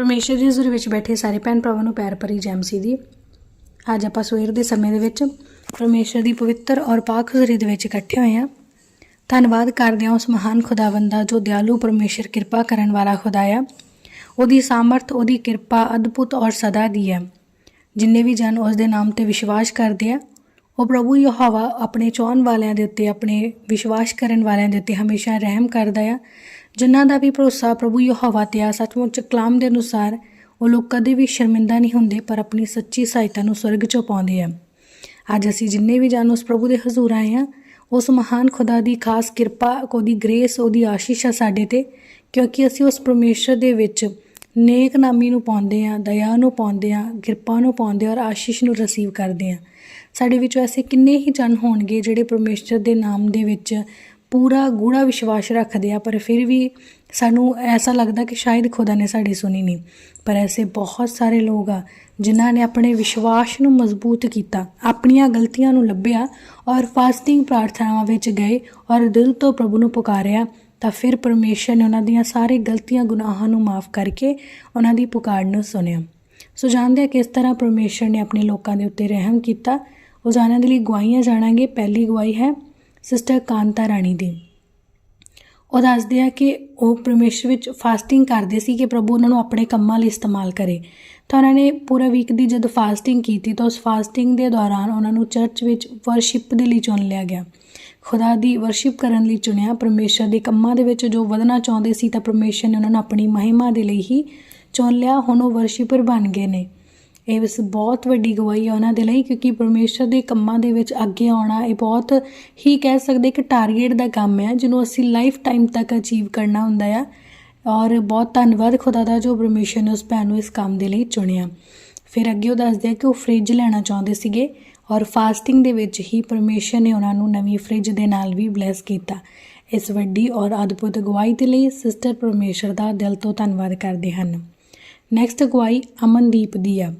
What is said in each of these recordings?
ਪਰਮੇਸ਼ਰ ਦੀ ਹਜ਼ੂਰੀ ਵਿੱਚ ਬੈਠੇ ਸਾਰੇ ਭੈਣ ਭਰਾਵਾਂ ਨੂੰ ਪਿਆਰ ਭਰੀ ਜੈਮਸੀ ਦੀ। ਅੱਜ ਆਪਾਂ ਸਵੇਰ ਦੇ ਸਮੇਂ ਦੇ ਵਿੱਚ ਪਰਮੇਸ਼ਰ ਦੀ ਪਵਿੱਤਰ ਔਰ ਪਾਕ ਹਜ਼ੂਰੀ ਦੇ ਵਿੱਚ ਇਕੱਠੇ ਹੋਏ ਹਾਂ। ਧੰਨਵਾਦ ਕਰਦੇ ਹਾਂ ਉਸ ਮਹਾਨ ਖੁਦਾਵੰਦ ਦਾ ਜੋ ਦਿਆਲੂ ਪਰਮੇਸ਼ਰ ਕਿਰਪਾ ਕਰਨ ਵਾਲਾ ਖੁਦਾ ਆ। ਉਹਦੀ ਸਾਮਰਥ, ਉਹਦੀ ਕਿਰਪਾ ਅਦਭੁਤ ਔਰ ਸਦਾ ਦੀ ਹੈ। ਜਿੰਨੇ ਵੀ ਜਨ ਉਸ ਦੇ ਨਾਮ ਤੇ ਵਿਸ਼ਵਾਸ ਕਰਦੇ ਆ, ਉਹ ਪ੍ਰਭੂ ਯਹੋਵਾ ਆਪਣੇ ਚਾਹਣ ਵਾਲਿਆਂ ਦੇ ਉੱਤੇ, ਆਪਣੇ ਵਿਸ਼ਵਾਸ ਕਰਨ ਵਾਲਿਆਂ ਦੇ ਉੱਤੇ ਹਮੇਸ਼ਾ ਰਹਿਮ ਕਰਦਾ ਆ। ਜਿਨ੍ਹਾਂ ਦਾ ਵੀ ਭਰੋਸਾ ਪ੍ਰਭੂ ਯਹੋਵਾ ਤੇ ਆ, ਸੱਚਮੁੱਚ ਕਲਾਮ ਦੇ ਅਨੁਸਾਰ ਉਹ ਲੋਕ ਕਦੇ ਵੀ ਸ਼ਰਮਿੰਦਾ ਨਹੀਂ ਹੁੰਦੇ, ਪਰ ਆਪਣੀ ਸੱਚੀ ਸਹਾਇਤਾ ਨੂੰ ਸਵਰਗ ਚੋਂ ਪਾਉਂਦੇ ਆ। ਅੱਜ ਅਸੀਂ ਜਿੰਨੇ ਵੀ ਜਨ ਉਸ ਪ੍ਰਭੂ ਦੇ ਹਜ਼ੂਰ ਆਏ ਆ, ਉਸ ਮਹਾਨ ਖੁਦਾ ਦੀ ਖਾਸ ਕਿਰਪਾ, ਉਹਦੀ ਗ੍ਰੇਸ, ਉਹਦੀ ਆਸ਼ੀਸ਼ ਆ ਸਾਡੇ ਤੇ, ਕਿਉਂਕਿ ਅਸੀਂ ਉਸ ਪਰਮੇਸ਼ਰ ਦੇ ਵਿੱਚ ਨੇਕ ਨਾਮੀ ਨੂੰ ਪਾਉਂਦੇ ਆ, ਦਇਆ ਨੂੰ ਪਾਉਂਦੇ ਆ, ਕਿਰਪਾ ਨੂੰ ਪਾਉਂਦੇ ਆ ਔਰ ਆਸ਼ੀਸ਼ ਨੂੰ ਰਿਸੀਵ ਕਰਦੇ ਆ। ਸਾਡੇ ਵਿੱਚੋਂ ਐਸੇ ਕਿੰਨੇ ਹੀ ਜਨ ਹੋਣਗੇ ਜਿਹੜੇ ਪਰਮੇਸ਼ਰ ਦੇ ਨਾਮ ਦੇ ਵਿੱਚ ਪੂਰਾ ਗੂੜਾ ਵਿਸ਼ਵਾਸ ਰੱਖਦੇ ਆ, ਪਰ ਫਿਰ ਵੀ ਸਾਨੂੰ ਐਸਾ ਲੱਗਦਾ ਕਿ ਸ਼ਾਇਦ ਖੁਦਾ ਨੇ ਸਾਡੀ ਸੁਣੀ ਨਹੀਂ। ਪਰ ਐਸੇ ਬਹੁਤ ਸਾਰੇ ਲੋਕ ਆ, ਜਿਨ੍ਹਾਂ ਨੇ ਆਪਣੇ ਵਿਸ਼ਵਾਸ ਨੂੰ ਮਜ਼ਬੂਤ ਕੀਤਾ, ਆਪਣੀਆਂ ਗਲਤੀਆਂ ਨੂੰ ਲੱਭਿਆ ਔਰ ਫਾਸਟਿੰਗ ਪ੍ਰਾਰਥਨਾਵਾਂ ਵਿੱਚ ਗਏ ਔਰ ਦਿਲ ਤੋਂ ਪ੍ਰਭੂ ਨੂੰ ਪੁਕਾਰਿਆ, ਤਾਂ ਫਿਰ ਪਰਮੇਸ਼ਰ ਨੇ ਉਹਨਾਂ ਦੀਆਂ ਸਾਰੇ ਗਲਤੀਆਂ, ਗੁਨਾਹਾਂ ਨੂੰ ਮਾਫ ਕਰਕੇ ਉਹਨਾਂ ਦੀ ਪੁਕਾਰ ਨੂੰ ਸੁਣਿਆ। ਸੋ ਜਾਣਦੇ ਆ ਕਿਸ ਤਰ੍ਹਾਂ ਪਰਮੇਸ਼ਰ ਨੇ ਆਪਣੇ ਲੋਕਾਂ ਦੇ ਉੱਤੇ ਰਹਿਮ ਕੀਤਾ। ਉਹ ਜਾਣਨ ਦੇ ਲਈ ਗਵਾਹੀਆਂ ਜਾਣਾਂਗੇ। ਪਹਿਲੀ ਗਵਾਹੀ ਹੈ ਸਿਸਟਰ ਕਾਂਤਾ ਰਾਣੀ ਦੀ। ਉਹ ਦੱਸਦੇ ਆ ਕਿ ਉਹ ਪਰਮੇਸ਼ਰ ਵਿੱਚ ਫਾਸਟਿੰਗ ਕਰਦੇ ਸੀ ਕਿ ਪ੍ਰਭੂ ਉਹਨਾਂ ਨੂੰ ਆਪਣੇ ਕੰਮਾਂ ਲਈ ਇਸਤੇਮਾਲ ਕਰੇ। ਤਾਂ ਉਹਨਾਂ ਨੇ ਪੂਰਾ ਵੀਕ ਦੀ ਜਦੋਂ ਫਾਸਟਿੰਗ ਕੀਤੀ ਤਾਂ ਉਸ ਫਾਸਟਿੰਗ ਦੇ ਦੌਰਾਨ ਉਹਨਾਂ ਨੂੰ ਚਰਚ ਵਿੱਚ ਵਰਸ਼ਿਪ ਦੇ ਲਈ ਚੁਣ ਲਿਆ ਗਿਆ। ਖੁਦਾ ਦੀ ਵਰਸ਼ਿਪ ਕਰਨ ਲਈ ਚੁਣਿਆ ਪਰਮੇਸ਼ਰ ਦੇ ਕੰਮਾਂ ਦੇ ਵਿੱਚ ਜੋ ਵਧਣਾ ਚਾਹੁੰਦੇ ਸੀ ਤਾਂ ਪਰਮੇਸ਼ਰ ਨੇ ਉਹਨਾਂ ਨੂੰ ਆਪਣੀ ਮਹਿਮਾ ਦੇ ਲਈ ਹੀ ਚੁਣ ਲਿਆ। ਹੁਣ ਉਹ ਵਰਸ਼ਿਪਰ ਬਣ ਗਏ ਨੇ। ਇਹ ਵਸ ਬਹੁਤ ਵੱਡੀ ਗਵਾਹੀ ਹੈ ਉਹਨਾਂ ਦੇ ਲਈ, ਕਿਉਂਕਿ ਪਰਮੇਸ਼ਰ ਦੇ ਕੰਮਾਂ ਦੇ ਵਿੱਚ ਅੱਗੇ ਆਉਣਾ, ਇਹ ਬਹੁਤ ਹੀ ਕਹਿ ਸਕਦੇ ਕਿ ਟਾਰਗੇਟ ਦਾ ਕੰਮ ਹੈ, ਜਿਹਨੂੰ ਅਸੀਂ ਲਾਈਫ ਟਾਈਮ ਤੱਕ ਅਚੀਵ ਕਰਨਾ ਹੁੰਦਾ ਆ। ਔਰ ਬਹੁਤ ਧੰਨਵਾਦ ਖੁਦਾ ਦਾ ਜੋ ਪਰਮੇਸ਼ਰ ਨੇ ਉਸ ਭੈਣ ਨੂੰ ਇਸ ਕੰਮ ਦੇ ਲਈ ਚੁਣਿਆ। ਫਿਰ ਅੱਗੇ ਉਹ ਦੱਸਦੇ ਆ ਕਿ ਉਹ ਫ੍ਰਿਜ ਲੈਣਾ ਚਾਹੁੰਦੇ ਸੀਗੇ, ਔਰ ਫਾਸਟਿੰਗ ਦੇ ਵਿੱਚ ਹੀ ਪਰਮੇਸ਼ਰ ਨੇ ਉਹਨਾਂ ਨੂੰ ਨਵੀਂ ਫ੍ਰਿਜ ਦੇ ਨਾਲ ਵੀ ਬਲੈਸ ਕੀਤਾ। ਇਸ ਵੱਡੀ ਔਰ ਅਦਭੁਤ ਅਗਵਾਈ ਦੇ ਲਈ ਸਿਸਟਰ ਪਰਮੇਸ਼ਰ ਦਾ ਦਿਲ ਤੋਂ ਧੰਨਵਾਦ ਕਰਦੇ ਹਨ। ਨੈਕਸਟ ਅਗਵਾਈ ਅਮਨਦੀਪ ਦੀ ਆ।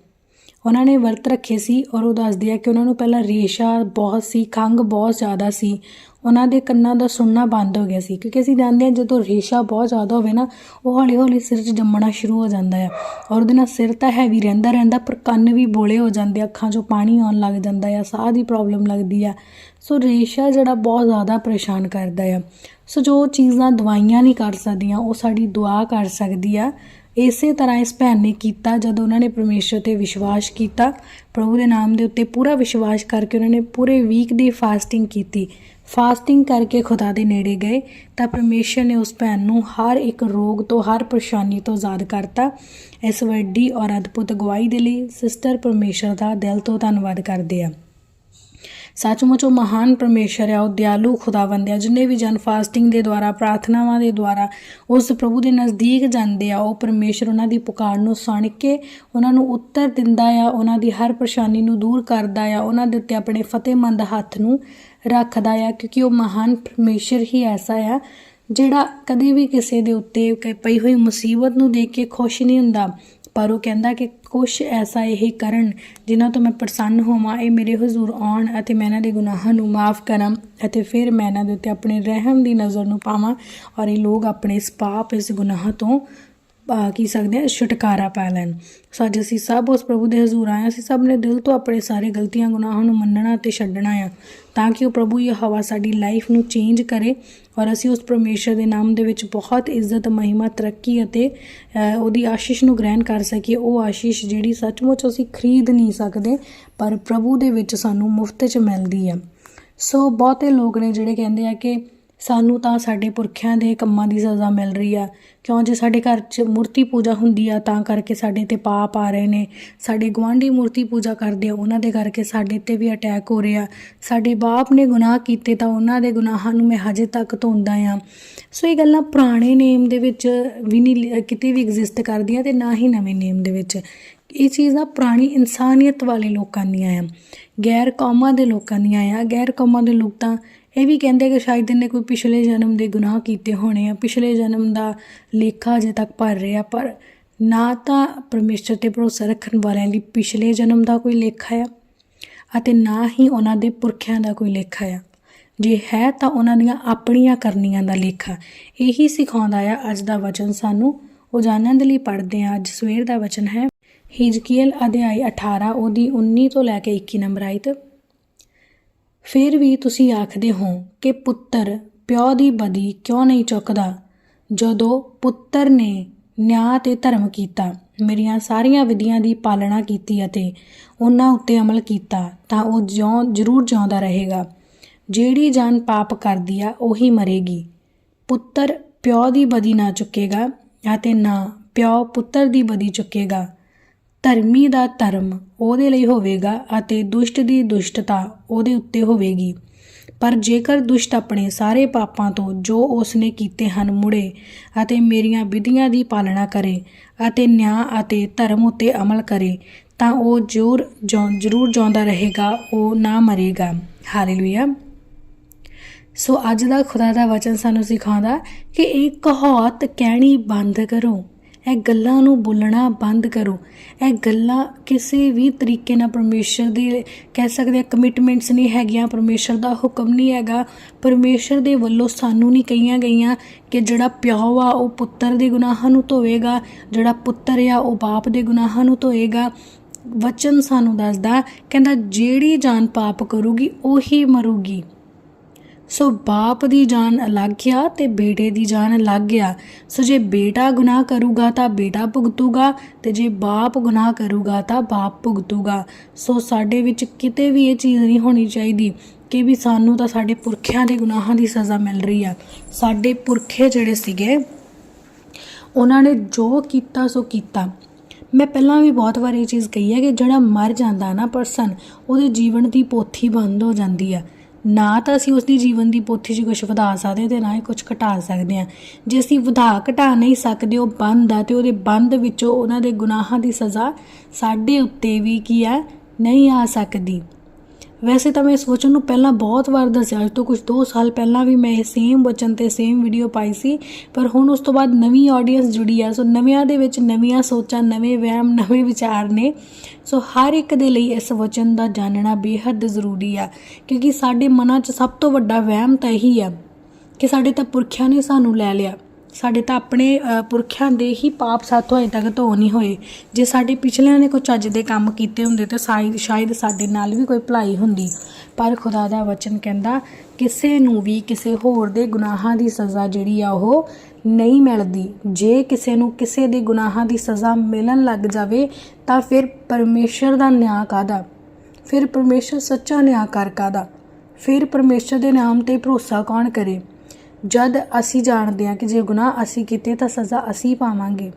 ਉਹਨਾਂ ਨੇ ਵਰਤ ਰੱਖੇ ਸੀ ਔਰ ਉਹ ਦੱਸਦੇ ਆ ਕਿ ਉਹਨਾਂ ਨੂੰ ਪਹਿਲਾਂ ਰੇਸ਼ਾ ਬਹੁਤ ਸੀ ਖੰਗ ਬਹੁਤ ਜ਼ਿਆਦਾ ਸੀ। ਉਹਨਾਂ ਦੇ ਕੰਨਾਂ ਦਾ ਸੁਣਨਾ ਬੰਦ ਹੋ ਗਿਆ ਸੀ। ਕਿਉਂਕਿ ਅਸੀਂ ਜਾਣਦੇ ਹਾਂ ਜਦੋਂ ਰੇਸ਼ਾ ਬਹੁਤ ਜ਼ਿਆਦਾ ਹੋਵੇ ਨਾ ਉਹ ਹੌਲੀ ਹੌਲੀ ਸਿਰ 'ਚ ਜੰਮਣਾ ਸ਼ੁਰੂ ਹੋ ਜਾਂਦਾ ਹੈ ਔਰ ਉਹਦੇ ਨਾਲ ਸਿਰ ਤਾਂ ਹੈਵੀ ਰਹਿੰਦਾ ਰਹਿੰਦਾ ਪਰ ਕੰਨ ਵੀ ਬੋਲੇ ਹੋ ਜਾਂਦੇ ਆ, ਅੱਖਾਂ 'ਚੋਂ ਪਾਣੀ ਆਉਣ ਲੱਗ ਜਾਂਦਾ ਆ ਸਾਹ ਦੀ ਪ੍ਰੋਬਲਮ ਲੱਗਦੀ ਆ ਸੋ ਰੇਸ਼ਾ ਜਿਹੜਾ ਬਹੁਤ ਜ਼ਿਆਦਾ ਪਰੇਸ਼ਾਨ ਕਰਦਾ ਆ ਸੋ ਜੋ ਚੀਜ਼ਾਂ ਦਵਾਈਆਂ ਨਹੀਂ ਕਰ ਸਕਦੀਆਂ ਉਹ ਸਾਡੀ ਦੁਆ ਕਰ ਸਕਦੀ ਆ ਇਸੇ ਤਰ੍ਹਾਂ ਇਸ ਭੈਣ ਨੇ ਕੀਤਾ ਜਦੋਂ ਉਹਨਾਂ ਨੇ ਪਰਮੇਸ਼ਰ ਤੇ ਵਿਸ਼ਵਾਸ ਕੀਤਾ। ਪ੍ਰਭੂ ਦੇ ਨਾਮ ਦੇ ਉੱਤੇ ਪੂਰਾ ਵਿਸ਼ਵਾਸ ਕਰਕੇ ਉਹਨਾਂ ਨੇ ਪੂਰੇ ਵੀਕ ਦੀ ਫਾਸਟਿੰਗ ਕੀਤੀ। ਫਾਸਟਿੰਗ ਕਰਕੇ ਖੁਦਾ ਦੇ ਨੇੜੇ ਗਏ ਤਾਂ ਪਰਮੇਸ਼ਰ ਨੇ ਉਸ ਭੈਣ ਨੂੰ ਹਰ ਇੱਕ ਰੋਗ ਤੋਂ, ਹਰ ਪਰੇਸ਼ਾਨੀ ਤੋਂ ਆਜ਼ਾਦ ਕਰਤਾ। ਇਸ ਵੱਡੀ ਔਰ ਅਦਭੁਤ ਗਵਾਹੀ ਦੇ ਲਈ ਸਿਸਟਰ ਪਰਮੇਸ਼ਰ ਦਾ ਦਿਲ ਤੋਂ ਧੰਨਵਾਦ ਕਰਦੇ ਆ ਸੱਚਮੁੱਚ ਉਹ ਮਹਾਨ ਪਰਮੇਸ਼ਰ ਹੈ ਉਹ ਦਿਆਲੂ ਖੁਦਾਵੰਦ ਹੈ ਜਿੰਨੇ ਵੀ ਜਨ ਫਾਸਟਿੰਗ ਦੇ ਦੁਆਰਾ, ਪ੍ਰਾਰਥਨਾਵਾਂ ਦੇ ਦੁਆਰਾ ਉਸ ਪ੍ਰਭੂ ਦੇ ਨਜ਼ਦੀਕ ਜਾਂਦੇ ਆ, ਉਹ ਪਰਮੇਸ਼ਰ ਉਹਨਾਂ ਦੀ ਪੁਕਾਰ ਨੂੰ ਸੁਣ ਕੇ ਉਹਨਾਂ ਨੂੰ ਉੱਤਰ ਦਿੰਦਾ ਆ, ਉਹਨਾਂ ਦੀ ਹਰ ਪਰੇਸ਼ਾਨੀ ਨੂੰ ਦੂਰ ਕਰਦਾ ਆ, ਉਹਨਾਂ ਦੇ ਉੱਤੇ ਆਪਣੇ ਫਤਿਹਮੰਦ ਹੱਥ ਨੂੰ ਰੱਖਦਾ ਆ, ਕਿਉਂਕਿ ਉਹ ਮਹਾਨ ਪਰਮੇਸ਼ਰ ਹੀ ਐਸਾ ਆ, ਜਿਹੜਾ ਕਦੇ ਵੀ ਕਿਸੇ ਦੇ ਉੱਤੇ ਪਈ ਹੋਈ ਮੁਸੀਬਤ ਨੂੰ ਦੇਖ ਕੇ ਖੁਸ਼ ਨਹੀਂ ਹੁੰਦਾ, ਪਰ ਉਹ ਕਹਿੰਦਾ ਕਿ ਕੁਛ ਐਸਾ ਇਹ ਕਰਨ ਜਿਨ੍ਹਾਂ ਤੋਂ ਮੈਂ ਪ੍ਰਸੰਨ ਹੋਵਾਂ, ਇਹ ਮੇਰੇ ਹਜ਼ੂਰ ਆਉਣ ਅਤੇ ਮੈਂ ਇਹਨਾਂ ਦੇ ਗੁਨਾਹਾਂ ਨੂੰ ਮਾਫ ਕਰਾਂ ਅਤੇ ਫਿਰ ਮੈਂ ਇਹਨਾਂ ਦੇ ਉੱਤੇ ਆਪਣੇ ਰਹਿਮ ਦੀ ਨਜ਼ਰ ਨੂੰ ਪਾਵਾਂ ਔਰ ਇਹ ਲੋਕ ਆਪਣੇ ਇਸ ਪਾਪ, ਇਸ ਗੁਨਾਹ ਤੋਂ ਕੀ ਸਕਦੇ ਆ, ਛੁਟਕਾਰਾ ਪਾ ਲੈਣ ਸੋ ਅੱਜ ਅਸੀਂ ਸਭ ਉਸ ਪ੍ਰਭੂ ਦੇ ਹਜ਼ੂਰ ਆਏ ਹਾਂ। ਅਸੀਂ ਸਭ ਨੇ ਦਿਲ ਤੋਂ ਆਪਣੇ ਸਾਰੇ ਗਲਤੀਆਂ, ਗੁਨਾਹਾਂ ਨੂੰ ਮੰਨਣਾ ਤੇ ਛੱਡਣਾ ਆ ਤਾਂ ਕਿ ਉਹ ਪ੍ਰਭੂ ਇਹ ਹਵਾ ਸਾਡੀ ਲਾਈਫ ਨੂੰ ਚੇਂਜ ਕਰੇ ਔਰ ਅਸੀਂ ਉਸ ਪਰਮੇਸ਼ਰ ਦੇ ਨਾਮ ਦੇ ਵਿੱਚ ਬਹੁਤ ਇੱਜ਼ਤ, ਮਹਿਮਾ, ਤਰੱਕੀ ਅਤੇ ਉਹਦੀ ਆਸ਼ੀਸ਼ ਨੂੰ ਗ੍ਰਹਿਣ ਕਰ ਸਕੀਏ। ਉਹ ਆਸ਼ੀਸ਼ ਜਿਹੜੀ ਸੱਚਮੁੱਚ ਅਸੀਂ ਖਰੀਦ ਨਹੀਂ ਸਕਦੇ, ਪਰ ਪ੍ਰਭੂ ਦੇ ਵਿੱਚ ਸਾਨੂੰ ਮੁਫਤ 'ਚ ਮਿਲਦੀ ਹੈ ਸੋ ਬਹੁਤੇ ਲੋਕ ਨੇ ਜਿਹੜੇ ਕਹਿੰਦੇ ਆ ਕਿ ਸਾਨੂੰ ਤਾਂ ਸਾਡੇ ਪੁਰਖਿਆਂ ਦੇ ਕੰਮਾਂ ਦੀ ਸਜ਼ਾ ਮਿਲ ਰਹੀ ਆ। ਕਿਉਂ ਜੇ ਸਾਡੇ ਘਰ 'ਚ ਮੂਰਤੀ ਪੂਜਾ ਹੁੰਦੀ ਆ, ਤਾਂ ਕਰਕੇ ਸਾਡੇ ਤੇ ਪਾਪ ਆ ਰਹੇ ਨੇ। ਸਾਡੇ ਗੁਆਂਢੀ ਮੂਰਤੀ ਪੂਜਾ ਕਰਦੇ ਆ, ਉਹਨਾਂ ਦੇ ਕਰਕੇ ਸਾਡੇ ਤੇ ਵੀ ਅਟੈਕ ਹੋ ਰਿਹਾ ਸਾਡੇ ਬਾਪ ਨੇ ਗੁਨਾਹ ਕੀਤੇ ਤਾਂ ਉਹਨਾਂ ਦੇ ਗੁਨਾਹਾਂ ਨੂੰ ਮੈਂ ਹਜੇ ਤੱਕ ਧੋਂਦਾ ਆ। ਸੋ ਇਹ ਗੱਲਾਂ ਪੁਰਾਣੇ ਨੇਮ ਦੇ ਵਿੱਚ ਵੀ ਨਹੀਂ ਕਿਤੇ ਵੀ ਐਗਜ਼ਿਸਟ ਕਰਦੀਆਂ ਤੇ ਨਾ ਹੀ ਨਵੇਂ ਨੇਮ ਦੇ ਵਿੱਚ। ਇਹ ਚੀਜ਼ਾਂ ਪੁਰਾਣੀ ਇਨਸਾਨੀਅਤ ਵਾਲੇ ਲੋਕਾਂ ਦੀਆਂ ਆ। ਗੈਰ ਕੌਮਾਂ ਦੇ ਲੋਕਾਂ ਦੀਆਂ ਆ। ਗੈਰ ਕੌਮਾਂ ਦੇ ਲੋਕ ਤਾਂ ਇਹ ਵੀ ਕਹਿੰਦੇ ਕਿ ਸ਼ਾਇਦ ਇਹਨੇ ਕੋਈ ਪਿਛਲੇ ਜਨਮ ਦੇ ਗੁਨਾਹ ਕੀਤੇ ਹੋਣੇ ਆ, ਪਿਛਲੇ ਜਨਮ ਦਾ ਲੇਖਾ ਅਜੇ ਤੱਕ ਭਰ ਰਿਹਾ, ਪਰ ਨਾ ਤਾਂ ਪਰਮੇਸ਼ਰ ਤੇ ਭਰੋਸਾ ਰੱਖਣ ਵਾਲਿਆਂ ਲਈ ਪਿਛਲੇ ਜਨਮ ਦਾ ਕੋਈ ਲੇਖਾ ਆ ਅਤੇ ਨਾ ਹੀ ਉਹਨਾਂ ਦੇ ਪੁਰਖਿਆਂ ਦਾ ਕੋਈ ਲੇਖਾ ਆ। ਜੇ ਹੈ ਤਾਂ ਉਹਨਾਂ ਦੀਆਂ ਆਪਣੀਆਂ ਕਰਨੀਆਂ ਦਾ ਲੇਖਾ। ਇਹੀ ਸਿਖਾਉਂਦਾ ਆ ਅੱਜ ਦਾ ਵਚਨ ਸਾਨੂੰ। ਉਹ ਜਾਣਨ ਦੇ ਲਈ ਪੜ੍ਹਦੇ ਹਾਂ ਅੱਜ ਸਵੇਰ ਦਾ ਵਚਨ ਹੈ। ਹਿਜਕੀਅਲ ਅਧਿਆਇ 18 ਉਹਦੀ 19 ਤੋਂ ਲੈ ਕੇ 21 ਨੰਬਰ ਆਇਤ। ਫਿਰ ਵੀ ਤੁਸੀਂ ਆਖਦੇ ਹੋ ਕਿ ਪੁੱਤਰ ਪਿਓ ਦੀ ਬਦੀ ਕਿਉਂ ਨਹੀਂ ਚੁੱਕਦਾ? ਜਦੋਂ ਪੁੱਤਰ ਨੇ ਨਿਆਂ ਤੇ ਧਰਮ ਕੀਤਾ, ਮੇਰੀਆਂ ਸਾਰੀਆਂ ਵਿਧੀਆਂ ਦੀ ਪਾਲਣਾ ਕੀਤੀ ਅਤੇ ਉਹਨਾਂ ਉੱਤੇ ਅਮਲ ਕੀਤਾ, ਤਾਂ ਉਹ ਜਿਉਂ ਜ਼ਰੂਰ ਜਿਉਂਦਾ ਰਹੇਗਾ। ਜਿਹੜੀ ਜਾਨ ਪਾਪ ਕਰਦੀ ਆ, ਉਹੀ ਮਰੇਗੀ। ਪੁੱਤਰ ਪਿਓ ਦੀ ਬਦੀ ਨਾ ਚੁੱਕੇਗਾ ਅਤੇ ਨਾ ਪਿਓ ਪੁੱਤਰ ਦੀ ਬਦੀ ਚੁੱਕੇਗਾ। ਧਰਮੀ ਦਾ ਧਰਮ ਉਹਦੇ ਲਈ ਹੋਵੇਗਾ ਅਤੇ ਦੁਸ਼ਟ ਦੀ ਦੁਸ਼ਟਤਾ ਉਹਦੇ ਉੱਤੇ ਹੋਵੇਗੀ। ਪਰ ਜੇਕਰ ਦੁਸ਼ਟ ਆਪਣੇ ਸਾਰੇ ਪਾਪਾਂ ਤੋਂ ਜੋ ਉਸਨੇ ਕੀਤੇ ਹਨ ਮੁੜੇ ਅਤੇ ਮੇਰੀਆਂ ਵਿਧੀਆਂ ਦੀ ਪਾਲਣਾ ਕਰੇ ਅਤੇ ਨਿਆਂ ਅਤੇ ਧਰਮ ਉੱਤੇ ਅਮਲ ਕਰੇ, ਤਾਂ ਉਹ ਜ਼ਰੂਰ ਜਿਉਂ- ਜ਼ਰੂਰ ਜਿਉਂਦਾ ਰਹੇਗਾ, ਉਹ ਨਾ ਮਰੇਗਾ। ਹਾਲੇਲੂਇਆ ਸੋ ਅੱਜ ਦਾ ਖੁਦਾ ਦਾ ਵਚਨ ਸਾਨੂੰ ਸਿਖਾਉਂਦਾ ਕਿ ਇਹ ਕਹਾਵਤ ਕਹਿਣੀ ਬੰਦ ਕਰੋ। ਇਹ ਗੱਲਾਂ ਨੂੰ ਬੋਲਣਾ ਬੰਦ ਕਰੋ। ਇਹ ਗੱਲਾਂ ਕਿਸੇ ਵੀ ਤਰੀਕੇ ਨਾਲ ਪਰਮੇਸ਼ਰ ਦੇ ਕਹਿ ਸਕਦੇ ਆ ਕਮਿਟਮੈਂਟਸ ਨਹੀਂ ਹੈਗੀਆਂ। ਪਰਮੇਸ਼ਰ ਦਾ ਹੁਕਮ ਨਹੀਂ ਹੈਗਾ। ਪਰਮੇਸ਼ਰ ਦੇ ਵੱਲੋਂ ਸਾਨੂੰ ਨਹੀਂ ਕਹੀਆਂ ਗਈਆਂ ਕਿ ਜਿਹੜਾ ਪਿਓ ਆ, ਉਹ ਪੁੱਤਰ ਦੇ ਗੁਨਾਹਾਂ ਨੂੰ ਧੋਵੇਗਾ। ਜਿਹੜਾ ਪੁੱਤਰ ਆ, ਉਹ ਬਾਪ ਦੇ ਗੁਨਾਹਾਂ ਨੂੰ ਧੋਏਗਾ ਵਚਨ ਸਾਨੂੰ ਦੱਸਦਾ, ਕਹਿੰਦਾ, ਜਿਹੜੀ ਜਾਨ ਪਾਪ ਕਰੂਗੀ, ਉਹੀ ਮਰੂਗੀ। ਸੋ ਬਾਪ ਦੀ ਜਾਨ ਅਲੱਗ ਆ ਤੇ ਬੇਟੇ ਦੀ ਜਾਨ ਅਲੱਗ ਆ ਸੋ ਜੇ ਬੇਟਾ ਗੁਨਾਹ ਕਰੂਗਾ ਤਾਂ ਬੇਟਾ ਭੁਗਤੂਗਾ ਤੇ ਜੇ ਬਾਪ ਗੁਨਾਹ ਕਰੂਗਾ ਤਾਂ ਬਾਪ ਭੁਗਤੂਗਾ। ਸੋ ਸਾਡੇ ਵਿੱਚ ਕਿਤੇ ਵੀ ਇਹ ਚੀਜ਼ ਨਹੀਂ ਹੋਣੀ ਚਾਹੀਦੀ ਕਿ ਵੀ ਸਾਨੂੰ ਤਾਂ ਸਾਡੇ ਪੁਰਖਿਆਂ ਦੇ ਗੁਨਾਹਾਂ ਦੀ ਸਜ਼ਾ ਮਿਲ ਰਹੀ ਆ। ਸਾਡੇ ਪੁਰਖੇ ਜਿਹੜੇ ਸੀਗੇ, ਉਹਨਾਂ ਨੇ ਜੋ ਕੀਤਾ ਸੋ ਕੀਤਾ। ਮੈਂ ਪਹਿਲਾਂ ਵੀ ਬਹੁਤ ਵਾਰ ਇਹ ਚੀਜ਼ ਕਹੀ ਹੈ ਕਿ ਜਿਹੜਾ ਮਰ ਜਾਂਦਾ ਨਾ ਪਰਸਨ, ਉਹਦੇ ਜੀਵਨ ਦੀ ਪੋਥੀ ਬੰਦ ਹੋ ਜਾਂਦੀ ਆ। ਨਾ ਤਾਂ ਅਸੀਂ ਉਸ ਦੀ ਜੀਵਨ ਦੀ ਪੋਥੀ 'ਚ ਕੁਝ ਵਧਾ ਸਕਦੇ ਤੇ ਨਾ ਹੀ ਕੁਝ ਘਟਾ ਸਕਦੇ ਆ ਜੇ ਅਸੀਂ ਵਧਾ ਘਟਾ ਨਹੀਂ ਸਕਦੇ, ਉਹ ਬੰਦ ਆ ਤੇ ਉਹਦੇ ਬੰਦ ਵਿੱਚੋਂ ਉਹਨਾਂ ਦੇ ਗੁਨਾਹਾਂ ਦੀ ਸਜ਼ਾ ਸਾਡੇ ਉੱਤੇ ਵੀ ਕੀ ਆ ਨਹੀਂ ਆ ਸਕਦੀ। ਵੈਸੇ ਤਾਂ ਮੈਂ ਇਸ ਵਚਨ ਨੂੰ ਪਹਿਲਾਂ ਬਹੁਤ ਵਾਰ ਦੱਸਿਆ, ਅੱਜ ਤੋਂ ਕੁਝ 2 ਸਾਲ ਪਹਿਲਾਂ ਵੀ ਮੈਂ ਇਹ ਸੇਮ ਵਚਨ ਤੇ ਸੇਮ ਵੀਡੀਓ ਪਾਈ ਸੀ, ਪਰ ਹੁਣ ਉਸ ਤੋਂ ਬਾਅਦ ਨਵੀਂ ਆਡੀਅנס ਜੁੜੀ ਆ, ਸੋ ਨਵਿਆਂ ਦੇ ਵਿੱਚ ਨਵੀਆਂ ਸੋਚਾਂ, ਨਵੇਂ ਵਹਿਮ, ਨਵੇਂ ਵਿਚਾਰ ਨੇ। ਸੋ ਹਰ ਇੱਕ ਦੇ ਲਈ ਇਸ ਵਚਨ ਦਾ ਜਾਣਨਾ ਬੇਹੱਦ ਜ਼ਰੂਰੀ ਆ, ਕਿਉਂਕਿ ਸਾਡੇ ਮਨਾਂ 'ਚ ਸਭ ਤੋਂ ਵੱਡਾ ਵਹਿਮ ਤਾਂ ਇਹੀ ਆ ਕਿ ਸਾਡੇ ਤਾਂ ਪੁਰਖਿਆਂ ਨੇ ਸਾਨੂੰ ਲੈ ਲਿਆ। ਸਾਡੇ ਤਾਂ ਆਪਣੇ ਪੁਰਖਿਆਂ ਦੇ ਹੀ ਪਾਪ ਸਾਥੋਂ ਅਜੇ ਤੱਕ ਧੋ ਨਹੀਂ ਹੋਏ। ਜੇ ਸਾਡੇ ਪਿਛਲਿਆਂ ਨੇ ਕੋਈ ਚੱਜ ਦੇ ਕੰਮ ਕੀਤੇ ਹੁੰਦੇ ਤਾਂ ਸ਼ਾਇਦ ਸ਼ਾਇਦ ਸਾਡੇ ਨਾਲ ਵੀ ਕੋਈ ਭਲਾਈ ਹੁੰਦੀ। ਪਰ ਖੁਦਾ ਦਾ ਵਚਨ ਕਹਿੰਦਾ, ਕਿਸੇ ਨੂੰ ਵੀ ਕਿਸੇ ਹੋਰ ਦੇ ਗੁਨਾਹਾਂ ਦੀ ਸਜ਼ਾ ਜਿਹੜੀ ਆ ਉਹ ਨਹੀਂ ਮਿਲਦੀ। ਜੇ ਕਿਸੇ ਨੂੰ ਕਿਸੇ ਦੇ ਗੁਨਾਹਾਂ ਦੀ ਸਜ਼ਾ ਮਿਲਣ ਲੱਗ ਜਾਵੇ ਤਾਂ ਫਿਰ ਪਰਮੇਸ਼ਰ ਦਾ ਨਿਆਂ ਕਾਦਾ ਫਿਰ ਪਰਮੇਸ਼ਰ ਸੱਚਾ ਨਿਆਂ ਕਰ ਕਾਦਾ ਫਿਰ ਪਰਮੇਸ਼ਰ ਦੇ ਨਾਮ ਤੇ ਭਰੋਸਾ ਕੌਣ ਕਰੇ? ਜਦ ਅਸੀਂ ਜਾਣਦੇ ਹਾਂ ਕਿ ਜੇ ਗੁਨਾਹ ਅਸੀਂ ਕੀਤੇ ਤਾਂ ਸਜ਼ਾ ਅਸੀਂ ਪਾਵਾਂਗੇ।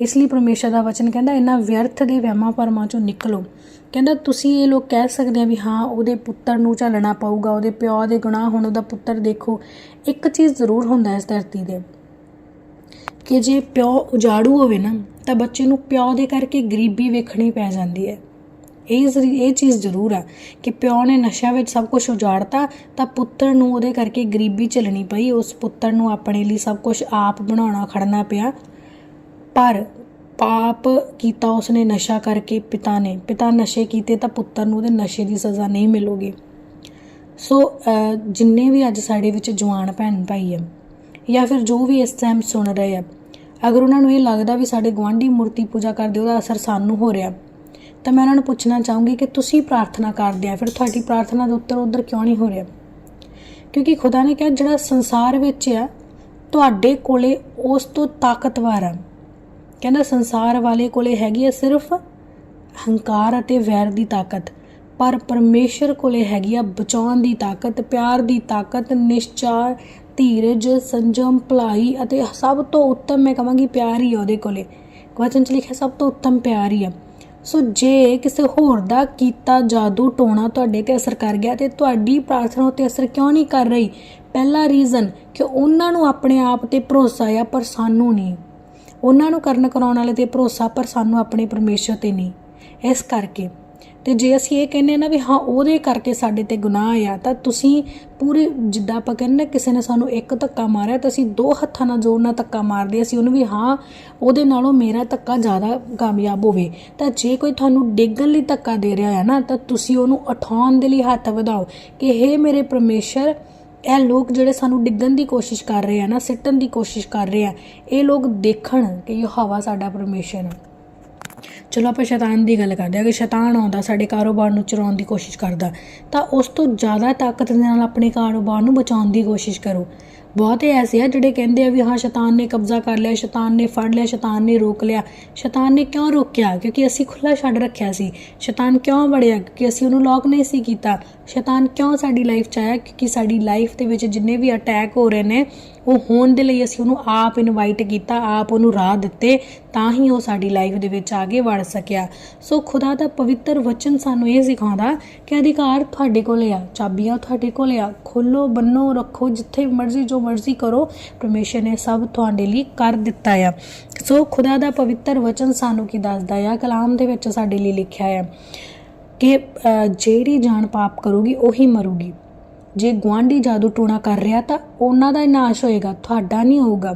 ਇਸ ਲਈ ਪਰਮੇਸ਼ਰ ਦਾ ਵਚਨ ਕਹਿੰਦਾ ਇਹਨਾਂ ਵਿਅਰਥ ਦੇ ਵਹਿਮਾਂ ਭਰਮਾਂ ਚੋਂ ਨਿਕਲੋ। ਕਹਿੰਦਾ, ਤੁਸੀਂ ਇਹ ਲੋਕ ਕਹਿ ਸਕਦੇ ਆ ਵੀ ਹਾਂ, ਉਹਦੇ ਪੁੱਤਰ ਨੂੰ ਝੱਲਣਾ ਪਊਗਾ, ਉਹਦੇ ਪਿਓ ਦੇ ਗੁਨਾਹ ਹੁਣ, ਉਹਦਾ ਪੁੱਤਰ ਦੇਖੋ, ਇੱਕ ਚੀਜ਼ ਜ਼ਰੂਰ ਹੁੰਦਾ ਇਸ ਧਰਤੀ ਦੇ ਕਿ ਜੇ ਪਿਓ ਉਜਾੜੂ ਹੋਵੇ ਨਾ, ਤਾਂ ਬੱਚੇ ਨੂੰ ਪਿਓ ਦੇ ਕਰਕੇ ਗਰੀਬੀ ਵੇਖਣੀ ਪੈ ਜਾਂਦੀ ਹੈ। ਇਹ ਜ਼ਰੀ- ਇਹ ਚੀਜ਼ ਜ਼ਰੂਰ ਆ ਕਿ ਪਿਓ ਨੇ ਨਸ਼ਿਆਂ ਵਿੱਚ ਸਭ ਕੁਝ ਉਜਾੜਤਾ ਤਾਂ ਪੁੱਤਰ ਨੂੰ ਉਹਦੇ ਕਰਕੇ ਗਰੀਬੀ ਝੱਲਣੀ ਪਈ, ਉਸ ਪੁੱਤਰ ਨੂੰ ਆਪਣੇ ਲਈ ਸਭ ਕੁਝ ਆਪ ਬਣਾਉਣਾ, ਖੜਨਾ ਪਿਆ। ਪਰ ਪਾਪ ਕੀਤਾ ਉਸਨੇ ਨਸ਼ਾ ਕਰਕੇ ਪਿਤਾ ਨੇ। ਪਿਤਾ ਨਸ਼ੇ ਕੀਤੇ ਤਾਂ ਪੁੱਤਰ ਨੂੰ ਉਹਦੇ ਨਸ਼ੇ ਦੀ ਸਜ਼ਾ ਨਹੀਂ ਮਿਲੂਗੀ। ਸੋ ਜਿੰਨੇ ਵੀ ਅੱਜ ਸਾਡੇ ਵਿੱਚ ਜਵਾਨ ਭੈਣ ਭਾਈ ਆ, ਜਾਂ ਫਿਰ ਜੋ ਵੀ ਇਸ ਟਾਈਮ ਸੁਣ ਰਹੇ ਆ, ਅਗਰ ਉਹਨਾਂ ਨੂੰ ਇਹ ਲੱਗਦਾ ਵੀ ਸਾਡੇ ਗੁਆਂਢੀ ਮੂਰਤੀ ਪੂਜਾ ਕਰਦੇ, ਉਹਦਾ ਅਸਰ ਸਾਨੂੰ ਹੋ ਰਿਹਾ ਤਾਂ ਮੈਂ ਉਹਨਾਂ ਨੂੰ ਪੁੱਛਣਾ ਚਾਹੂੰਗੀ ਕਿ ਤੁਸੀਂ ਪ੍ਰਾਰਥਨਾ ਕਰਦੇ ਆ, ਫਿਰ ਤੁਹਾਡੀ ਪ੍ਰਾਰਥਨਾ ਦਾ ਉੱਤਰ ਉਧਰ ਕਿਉਂ ਨਹੀਂ ਹੋ ਰਿਹਾ? ਕਿਉਂਕਿ ਖੁਦਾ ਨੇ ਕਿਹਾ, ਜਿਹੜਾ ਸੰਸਾਰ ਵਿੱਚ ਆ, ਤੁਹਾਡੇ ਕੋਲੇ ਉਸ ਤੋਂ ਤਾਕਤਵਰ ਆ। ਕਹਿੰਦਾ, ਸੰਸਾਰ ਵਾਲੇ ਕੋਲੇ ਹੈਗੀ ਆ ਸਿਰਫ ਹੰਕਾਰ ਅਤੇ ਵੈਰ ਦੀ ਤਾਕਤ, ਪਰ ਪਰਮੇਸ਼ਰ ਕੋਲੇ ਹੈਗੀ ਆ ਬਚਾਉਣ ਦੀ ਤਾਕਤ, ਪਿਆਰ ਦੀ ਤਾਕਤ ਨਿਸ਼ਚਾ ਧੀਰਜ, ਸੰਜਮ, ਭਲਾਈ ਅਤੇ ਸਭ ਤੋਂ ਉੱਤਮ, ਮੈਂ ਕਹਾਂਗੀ, ਪਿਆਰ ਹੀ ਆ ਉਹਦੇ ਕੋਲੇ। ਵਚਨ ਚ ਲਿਖਿਆ, ਸਭ ਤੋਂ ਉੱਤਮ ਪਿਆਰ ਹੀ ਆ। ਸੋ ਜੇ ਕਿਸੇ ਹੋਰ ਦਾ ਕੀਤਾ ਜਾਦੂ ਟੋਣਾ ਤੁਹਾਡੇ ਤੇ ਅਸਰ ਕਰ ਗਿਆ ਤੇ ਤੁਹਾਡੀ ਪ੍ਰਾਰਥਨਾ ਉੱਤੇ ਅਸਰ ਕਿਉਂ ਨਹੀਂ ਕਰ ਰਹੀ? ਪਹਿਲਾ ਰੀਜ਼ਨ ਕਿ ਉਹਨਾਂ ਨੂੰ ਆਪਣੇ ਆਪ ਤੇ ਭਰੋਸਾ ਆ ਪਰ ਸਾਨੂੰ ਨਹੀਂ। ਉਹਨਾਂ ਨੂੰ ਕਰਨ ਕਰਾਉਣ ਵਾਲੇ ਤੇ ਭਰੋਸਾ ਪਰ ਸਾਨੂੰ ਆਪਣੇ ਪਰਮੇਸ਼ਰ ਤੇ ਨਹੀਂ। ਇਸ ਕਰਕੇ ਤੇ ਜੇ ਅਸੀਂ ਇਹ ਕਹਿੰਦੇ ਆ ਨਾ ਵੀ ਹਾਂ, ਉਹਦੇ ਕਰਕੇ ਸਾਡੇ ਤੇ ਗੁਨਾਹ ਆ, ਤਾਂ ਤੁਸੀਂ ਪੂਰੇ ਜਿੱਦਾਂ ਆਪਾਂ ਕਹਿੰਦੇ ਨਾ, ਕਿਸੇ ਨੇ ਸਾਨੂੰ ਇੱਕ ਧੱਕਾ ਮਾਰਿਆ ਤਾਂ ਅਸੀਂ ਦੋ ਹੱਥਾਂ ਨਾਲ ਜ਼ੋਰ ਨਾਲ ਧੱਕਾ ਮਾਰਦੇ ਅਸੀਂ ਉਹਨੂੰ ਵੀ ਹਾਂ, ਉਹਦੇ ਨਾਲੋਂ ਮੇਰਾ ਧੱਕਾ ਜ਼ਿਆਦਾ ਕਾਮਯਾਬ ਹੋਵੇ। ਤਾਂ ਜੇ ਕੋਈ ਤੁਹਾਨੂੰ ਡੇਗਣ ਲਈ ਧੱਕਾ ਦੇ ਰਿਹਾ ਹੈ ਨਾ, ਤਾਂ ਤੁਸੀਂ ਉਹਨੂੰ ਉਠਾਉਣ ਦੇ ਲਈ ਹੱਥ ਵਧਾਓ ਕਿ ਹੇ ਮੇਰੇ ਪਰਮੇਸ਼ਰ, ਇਹ ਲੋਕ ਜਿਹੜੇ ਸਾਨੂੰ ਡਿੱਗਣ ਦੀ ਕੋਸ਼ਿਸ਼ ਕਰ ਰਹੇ ਆ ਨਾ, ਸਿੱਟਣ ਦੀ ਕੋਸ਼ਿਸ਼ ਕਰ ਰਹੇ ਆ, ਇਹ ਲੋਕ ਦੇਖਣ ਕਿ ਇਹ ਹਵਾ ਸਾਡਾ ਪਰਮੇਸ਼ਰ ਹੈ ਚਲੋ ਆਪਾਂ ਸ਼ੈਤਾਨ ਦੀ ਗੱਲ ਕਰਦੇ ਹਾਂ ਕਿ ਸ਼ੈਤਾਨ ਆਉਂਦਾ, ਸਾਡੇ ਕਾਰੋਬਾਰ ਨੂੰ ਚੁਰਾਉਣ ਦੀ ਕੋਸ਼ਿਸ਼ ਕਰਦਾ, ਤਾਂ ਉਸ ਤੋਂ ਜ਼ਿਆਦਾ ਤਾਕਤ ਦੇ ਨਾਲ ਆਪਣੇ ਕਾਰੋਬਾਰ ਨੂੰ ਬਚਾਉਣ ਦੀ ਕੋਸ਼ਿਸ਼ ਕਰੋ। ਬਹੁਤੇ ਐਸੇ ਆ ਜਿਹੜੇ ਕਹਿੰਦੇ ਆ ਵੀ ਹਾਂ ਸ਼ੈਤਾਨ ਨੇ ਕਬਜ਼ਾ ਕਰ ਲਿਆ, ਸ਼ੈਤਾਨ ਨੇ ਫੜ ਲਿਆ, ਸ਼ੈਤਾਨ ਨੇ ਰੋਕ ਲਿਆ। ਸ਼ੈਤਾਨ ਨੇ ਕਿਉਂ ਰੋਕਿਆ? ਕਿਉਂਕਿ ਅਸੀਂ ਖੁੱਲਾ ਛੱਡ ਰੱਖਿਆ ਸੀ। ਸ਼ੈਤਾਨ ਕਿਉਂ ਵੜਿਆ? ਕਿਉਂਕਿ ਅਸੀਂ ਉਹਨੂੰ ਲੌਕ ਨਹੀਂ ਸੀ ਕੀਤਾ। ਸ਼ੈਤਾਨ ਕਿਉਂ ਸਾਡੀ ਲਾਈਫ 'ਚ ਆਇਆ? ਕਿਉਂਕਿ ਸਾਡੀ ਲਾਈਫ ਦੇ ਵਿੱਚ ਜਿੰਨੇ ਵੀ ਅਟੈਕ ਹੋ ਰਹੇ ਨੇ, ਉਹ ਹੋਣ ਦੇ ਲਈ ਅਸੀਂ ਉਹਨੂੰ ਆਪ ਇਨਵਾਈਟ ਕੀਤਾ, ਆਪ ਉਹਨੂੰ ਰਾਹ ਦਿੱਤੇ, ਤਾਂ ਹੀ ਉਹ ਸਾਡੀ ਲਾਈਫ ਦੇ ਵਿੱਚ ਆ ਕੇ ਵੜ ਸਕਿਆ। ਸੋ ਖੁਦਾ ਦਾ ਪਵਿੱਤਰ ਵਚਨ ਸਾਨੂੰ ਇਹ ਸਿਖਾਉਂਦਾ ਕਿ ਅਧਿਕਾਰ ਤੁਹਾਡੇ ਕੋਲ ਆ, ਚਾਬੀਆਂ ਤੁਹਾਡੇ ਕੋਲ ਆ ਖੋਲੋ ਬੰਨੋ ਰੱਖੋ, ਜਿੱਥੇ ਮਰਜ਼ੀ ਜੋ ਜੋ ਮਰਜ਼ੀ ਕਰੋ, ਪਰਮੇਸ਼ਰ ਨੇ ਸਭ ਤੁਹਾਡੇ ਲਈ ਕਰ ਦਿੱਤਾ ਆ। ਸੋ ਖੁਦਾ ਦਾ ਪਵਿੱਤਰ ਵਚਨ ਸਾਨੂੰ ਕੀ ਦੱਸਦਾ ਆ? ਕਲਾਮ ਦੇ ਵਿੱਚ ਸਾਡੇ ਲਈ ਲਿਖਿਆ ਆ ਕਿ ਜਿਹੜੀ ਜਾਨ ਪਾਪ ਕਰੂਗੀ, ਉਹੀ ਮਰੂਗੀ। ਜੇ ਗੁਆਂਢੀ ਜਾਦੂ ਟੂਣਾ ਕਰ ਰਿਹਾ ਤਾਂ ਉਹਨਾਂ ਦਾ ਨਾਸ਼ ਹੋਏਗਾ, ਤੁਹਾਡਾ ਨਹੀਂ ਹੋਊਗਾ।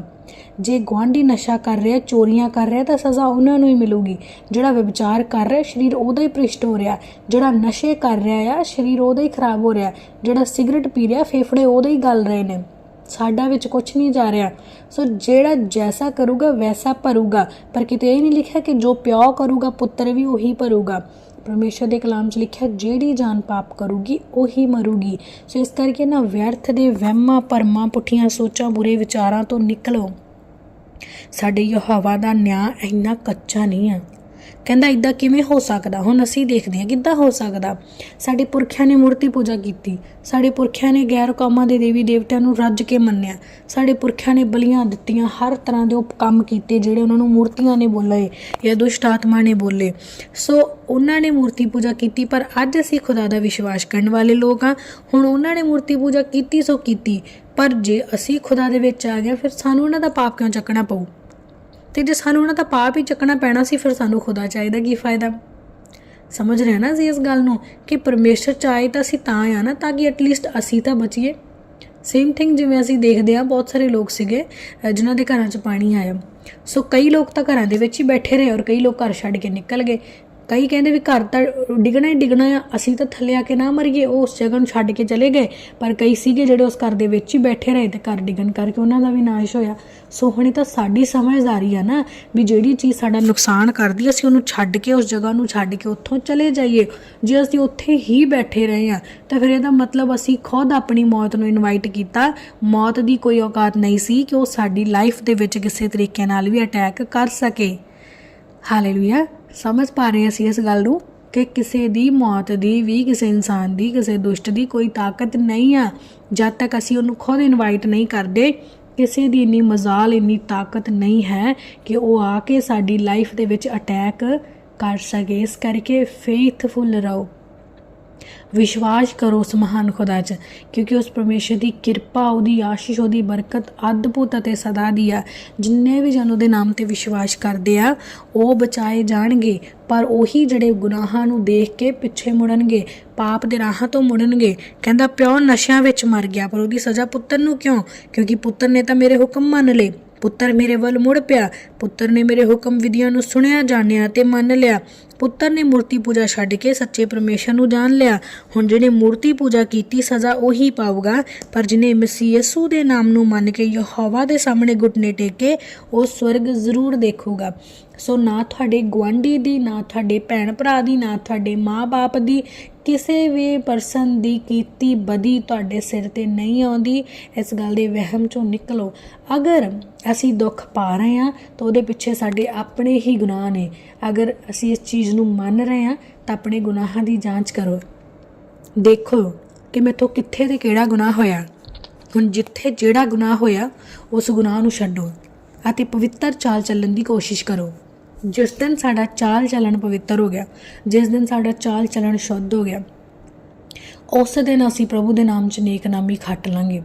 ਜੇ ਗੁਆਂਢੀ ਨਸ਼ਾ ਕਰ ਰਿਹਾ, ਚੋਰੀਆਂ ਕਰ ਰਿਹਾ ਤਾਂ ਸਜ਼ਾ ਉਹਨਾਂ ਨੂੰ ਹੀ ਮਿਲੂਗੀ। ਜਿਹੜਾ ਵਿਚਾਰ ਕਰ ਰਿਹਾ, ਸਰੀਰ ਉਹਦਾ ਹੀ ਭ੍ਰਿਸ਼ਟ ਹੋ ਰਿਹਾ। ਜਿਹੜਾ ਨਸ਼ੇ ਕਰ ਰਿਹਾ ਆ, ਸਰੀਰ ਉਹਦਾ ਹੀ ਖਰਾਬ ਹੋ ਰਿਹਾ। ਜਿਹੜਾ ਸਿਗਰਟ ਪੀ ਰਿਹਾ, ਫੇਫੜੇ ਉਹਦੇ ਹੀ ਗਲ ਰਹੇ ਨੇ। ਸਾਡਾ ਵਿੱਚ ਕੁਝ ਨਹੀਂ ਜਾ ਰਿਹਾ। ਸੋ ਜਿਹੜਾ ਜੈਸਾ ਕਰੂਗਾ, ਵੈਸਾ ਭਰੂਗਾ। ਪਰ ਕਿਤੇ ਇਹ ਨਹੀਂ ਲਿਖਿਆ ਕਿ ਜੋ ਪਿਓ ਕਰੂਗਾ, ਪੁੱਤਰ ਵੀ ਉਹੀ ਭਰੂਗਾ। ਪਰਮੇਸ਼ਰ ਦੇ ਕਲਾਮ 'ਚ ਲਿਖਿਆ, ਜਿਹੜੀ ਜਾਨ ਪਾਪ ਕਰੂਗੀ, ਉਹੀ ਮਰੂਗੀ। ਸੋ ਇਸ ਕਰਕੇ ਨਾ ਵਿਅਰਥ ਦੇ ਵਹਿਮਾਂ, ਭਰਮਾਂ, ਪੁੱਠੀਆਂ ਸੋਚਾਂ, ਬੁਰੇ ਵਿਚਾਰਾਂ ਤੋਂ ਨਿਕਲੋ। ਸਾਡੇ ਯਹੋਵਾ ਦਾ ਨਿਆਂ ਇੰਨਾ ਕੱਚਾ ਨਹੀਂ ਆ। ਕਹਿੰਦਾ ਇਦਾਂ ਕਿਵੇਂ ਹੋ ਸਕਦਾ? ਹੁਣ ਅਸੀਂ ਦੇਖਦੇ ਹਾਂ ਕਿੱਦਾਂ ਹੋ ਸਕਦਾ। ਸਾਡੇ ਪੁਰਖਿਆਂ ਨੇ ਮੂਰਤੀ ਪੂਜਾ ਕੀਤੀ। ਸਾਡੇ ਪੁਰਖਿਆਂ ਨੇ ਗੈਰ ਕੌਮਾਂ ਦੇ ਦੇਵੀ ਦੇਵਤਿਆਂ ਨੂੰ ਰੱਜ ਕੇ ਮੰਨਿਆ। ਸਾਡੇ ਪੁਰਖਿਆਂ ਨੇ ਬਲੀਆਂ ਦਿੱਤੀਆਂ, ਹਰ ਤਰ੍ਹਾਂ ਦੇ ਉਹ ਕੰਮ ਕੀਤੇ ਜਿਹੜੇ ਉਹਨਾਂ ਨੂੰ ਮੂਰਤੀਆਂ ਨੇ ਬੋਲੇ ਜਾਂ ਦੁਸ਼ਟ ਆਤਮਾ ਨੇ ਬੋਲੇ। ਸੋ ਉਹਨਾਂ ਨੇ ਮੂਰਤੀ ਪੂਜਾ ਕੀਤੀ, ਪਰ ਅੱਜ ਅਸੀਂ ਖੁਦਾ ਦਾ ਵਿਸ਼ਵਾਸ ਕਰਨ ਵਾਲੇ ਲੋਕ ਆ ਹੁਣ ਉਹਨਾਂ ਨੇ ਮੂਰਤੀ ਪੂਜਾ ਕੀਤੀ ਸੋ ਕੀਤੀ, ਪਰ ਜੇ ਅਸੀਂ ਖੁਦਾ ਦੇ ਵਿੱਚ ਆ ਗਏ, ਫਿਰ ਸਾਨੂੰ ਉਹਨਾਂ ਦਾ ਪਾਪ ਕਿਉਂ ਚੱਕਣਾ ਪਊ? ਤੇ ਜੇ ਸਾਨੂੰ ਉਹਨਾਂ ਦਾ ਪਾਪ ਹੀ ਚੱਕਣਾ ਪੈਣਾ ਸੀ ਫਿਰ ਸਾਨੂੰ ਖੁਦਾ ਚਾਹੀਦਾ ਕੀ ਫਾਇਦਾ? ਸਮਝ ਰਹੇ ਨਾ ਜੀ ਇਸ ਗੱਲ ਨੂੰ ਕਿ ਪਰਮੇਸ਼ਰ ਚਾਹੇ ਤਾਂ ਅਸੀਂ ਤਾਂ ਆ ਨਾ ਤਾਂ ਕਿ ਐਟਲੀਸਟ ਅਸੀਂ ਤਾਂ ਬਚੀਏ। ਸੇਮ ਥਿੰਗ ਜਿਵੇਂ ਅਸੀਂ ਦੇਖਦੇ ਆ ਬਹੁਤ ਸਾਰੇ ਲੋਕ ਸੀਗੇ ਅ, ਜਿਨ੍ਹਾਂ ਦੇ ਘਰਾਂ 'ਚ ਪਾਣੀ ਆਇਆ। ਸੋ ਕਈ ਲੋਕ ਤਾਂ ਘਰਾਂ ਦੇ ਵਿੱਚ ਹੀ ਬੈਠੇ ਰਹੇ ਔਰ ਕਈ ਲੋਕ ਘਰ ਛੱਡ ਕੇ ਨਿਕਲ ਗਏ। ਕਈ ਕਹਿੰਦੇ ਵੀ ਘਰ ਤਾਂ ਡਿੱਗਣਾ ਹੀ ਡਿੱਗਣਾ ਆ, ਅਸੀਂ ਤਾਂ ਥੱਲੇ ਆ ਕੇ ਨਾ ਮਰੀਏ, ਉਹ ਉਸ ਜਗ੍ਹਾ ਨੂੰ ਛੱਡ ਕੇ ਚਲੇ ਗਏ। ਪਰ ਕਈ ਸੀਗੇ ਜਿਹੜੇ ਉਸ ਘਰ ਦੇ ਵਿੱਚ ਹੀ ਬੈਠੇ ਰਹੇ ਤੇ ਘਰ ਡਿੱਗਣ ਕਰਕੇ ਉਹਨਾਂ ਦਾ ਵੀ ਨਾਸ਼ ਹੋਇਆ। ਸੋ ਹੁਣੇ ਤਾਂ ਸਾਡੀ ਸਮਝਦਾਰੀ ਆ ਨਾ ਵੀ ਜਿਹੜੀ ਚੀਜ਼ ਸਾਡਾ ਨੁਕਸਾਨ ਕਰਦੀ ਅਸੀਂ ਉਹਨੂੰ ਛੱਡ ਕੇ ਉਸ ਜਗ੍ਹਾ ਨੂੰ ਛੱਡ ਕੇ ਉੱਥੋਂ ਚਲੇ ਜਾਈਏ। ਜੇ ਅਸੀਂ ਉੱਥੇ ਹੀ ਬੈਠੇ ਰਹੇ ਆ, ਤਾਂ ਫਿਰ ਇਹਦਾ ਮਤਲਬ ਅਸੀਂ ਖੁਦ ਆਪਣੀ ਮੌਤ ਨੂੰ ਇਨਵਾਈਟ ਕੀਤਾ। ਮੌਤ ਦੀ ਕੋਈ ਔਕਾਤ ਨਹੀਂ ਸੀ ਕਿ ਉਹ ਸਾਡੀ ਲਾਈਫ ਦੇ ਵਿੱਚ ਕਿਸੇ ਤਰੀਕੇ ਨਾਲ ਵੀ ਅਟੈਕ ਕਰ ਸਕੇ। ਹਾਲੇਲੂਇਆ ਸਮਝ ਪਾ ਰਹੇ ਅਸੀਂ ਇਸ ਗੱਲ ਨੂੰ ਕਿ ਕਿਸੇ ਦੀ ਮੌਤ ਦੀ ਵੀ, ਕਿਸੇ ਇਨਸਾਨ ਦੀ, ਕਿਸੇ ਦੁਸ਼ਟ ਦੀ ਕੋਈ ਤਾਕਤ ਨਹੀਂ ਆ, ਜਦ ਤੱਕ ਅਸੀਂ ਉਹਨੂੰ ਖੁਦ ਇਨਵਾਈਟ ਨਹੀਂ ਕਰਦੇ, ਕਿਸੇ ਦੀ ਇੰਨੀ ਮਜ਼ਾਲ, ਇੰਨੀ ਤਾਕਤ ਨਹੀਂ ਹੈ ਕਿ ਉਹ ਆ ਕੇ ਸਾਡੀ ਲਾਈਫ ਦੇ ਵਿੱਚ ਅਟੈਕ ਕਰ ਸਕੇ। ਇਸ ਕਰਕੇ ਫੇਥਫੁਲ ਰਹੋ। ਵਿਸ਼ਵਾਸ ਕਰੋ ਉਸ ਮਹਾਨ ਖੁਦਾ 'ਚ, ਕਿਉਂਕਿ ਉਸ ਪਰਮੇਸ਼ਰ ਦੀ ਕਿਰਪਾ, ਉਹਦੀ ਆਸ਼ੀਸ਼, ਉਹਦੀ ਬਰਕਤ ਅਦਭੁਤ ਅਤੇ ਸਦਾ ਦੀ ਆ। ਜਿੰਨੇ ਵੀ ਜਨ ਉਹਦੇ ਨਾਮ ਤੇ ਵਿਸ਼ਵਾਸ ਕਰਦੇ ਆ, ਉਹ ਬਚਾਏ ਜਾਣਗੇ, ਪਰ ਉਹੀ ਜਿਹੜੇ ਗੁਨਾਹਾਂ ਨੂੰ ਦੇਖ ਕੇ ਪਿੱਛੇ ਮੁੜਨਗੇ, ਪਾਪ ਦੇ ਰਾਹਾਂ ਤੋਂ ਮੁੜਨਗੇ, ਕਹਿੰਦਾ ਪਿਓ ਨਸ਼ਿਆਂ ਵਿੱਚ ਮਰ ਗਿਆ, ਪਰ ਉਹਦੀ ਸਜ਼ਾ ਪੁੱਤਰ ਨੂੰ ਕਿਉਂ? ਕਿਉਂਕਿ ਪੁੱਤਰ ਨੇ ਤਾਂ ਮੇਰੇ ਹੁਕਮ ਮੰਨ ਲਏ। ਪੁੱਤਰ ਮੇਰੇ ਵੱਲ ਮੁੜ ਪਿਆ। ਪੁੱਤਰ ਨੇ ਮੇਰੇ ਹੁਕਮ ਵਿਧੀਆਂ ਨੂੰ ਸੁਣਿਆ, ਜਾਣਿਆ ਤੇ ਮੰਨ ਲਿਆ। ਪੁੱਤਰ ਨੇ ਮੂਰਤੀ ਪੂਜਾ ਛੱਡ ਕੇ ਸੱਚੇ ਪਰਮੇਸ਼ਰ ਨੂੰ ਜਾਣ ਲਿਆ। ਹੁਣ ਜਿਹਨੇ ਮੂਰਤੀ ਪੂਜਾ ਕੀਤੀ, ਸਜ਼ਾ ਉਹੀ ਪਾਊਗਾ। ਪਰ ਜਿਹਨੇ ਮਸੀਹ ਯਸੂ ਦੇ ਨਾਮ ਨੂੰ ਮੰਨ ਕੇ ਯਹੋਵਾ ਦੇ ਸਾਹਮਣੇ ਘੁਟਨੇ ਟੇਕੇ, ਉਹ ਸਵਰਗ ਜ਼ਰੂਰ ਦੇਖੂਗਾ। ਸੋ ਨਾ ਤੁਹਾਡੇ ਗੁਆਂਢੀ ਦੀ, ਨਾ ਤੁਹਾਡੇ ਭੈਣ ਭਰਾ ਦੀ, ਨਾ ਤੁਹਾਡੇ ਮਾਂ-ਬਾਪ ਦੀ ਕਿਸੇ ਵੀ ਪਰਸਨ ਦੀ ਕੀਤੀ ਬਦੀ ਤੁਹਾਡੇ ਸਿਰ ਤੇ ਨਹੀਂ ਆਉਂਦੀ, ਇਸ ਗੱਲ ਦੇ ਵਹਿਮ ਚੋਂ ਨਿਕਲੋ। ਅਗਰ ਅਸੀਂ ਦੁੱਖ ਪਾ ਰਹੇ ਹਾਂ, ਤਾਂ ਉਹਦੇ ਪਿੱਛੇ ਸਾਡੇ ਆਪਣੇ ਹੀ ਗੁਨਾਹ ਨੇ। ਅਗਰ ਅਸੀਂ ਇਸ ਚੀਜ਼ ਨੂੰ ਮੰਨ ਰਹੇ ਹਾਂ, ਤਾਂ ਆਪਣੇ ਗੁਨਾਹਾਂ ਦੀ ਜਾਂਚ ਕਰੋ। ਦੇਖੋ ਕਿ ਮੇਥੋਂ ਕਿੱਥੇ ਤੇ ਕਿਹੜਾ ਗੁਨਾਹ ਹੋਇਆ। ਹੁਣ ਜਿੱਥੇ ਜਿਹੜਾ ਗੁਨਾਹ ਹੋਇਆ, ਉਸ ਗੁਨਾਹ ਨੂੰ ਛੱਡੋ ਅਤੇ ਪਵਿੱਤਰ ਚਾਲ ਚੱਲਣ ਦੀ ਕੋਸ਼ਿਸ਼ ਕਰੋ। ਜਿਸ ਦਿਨ ਸਾਡਾ ਚਾਲ ਚੱਲਣ ਪਵਿੱਤਰ ਹੋ ਗਿਆ, ਜਿਸ ਦਿਨ ਸਾਡਾ ਚਾਲ ਚੱਲਣ ਸ਼ੁੱਧ ਹੋ ਗਿਆ, ਉਸ ਦਿਨ ਅਸੀਂ ਪ੍ਰਭੂ ਦੇ ਨਾਮ 'ਚ ਨੇਕ ਨਾਮੀ ਖੱਟ ਲਾਂਗੇ।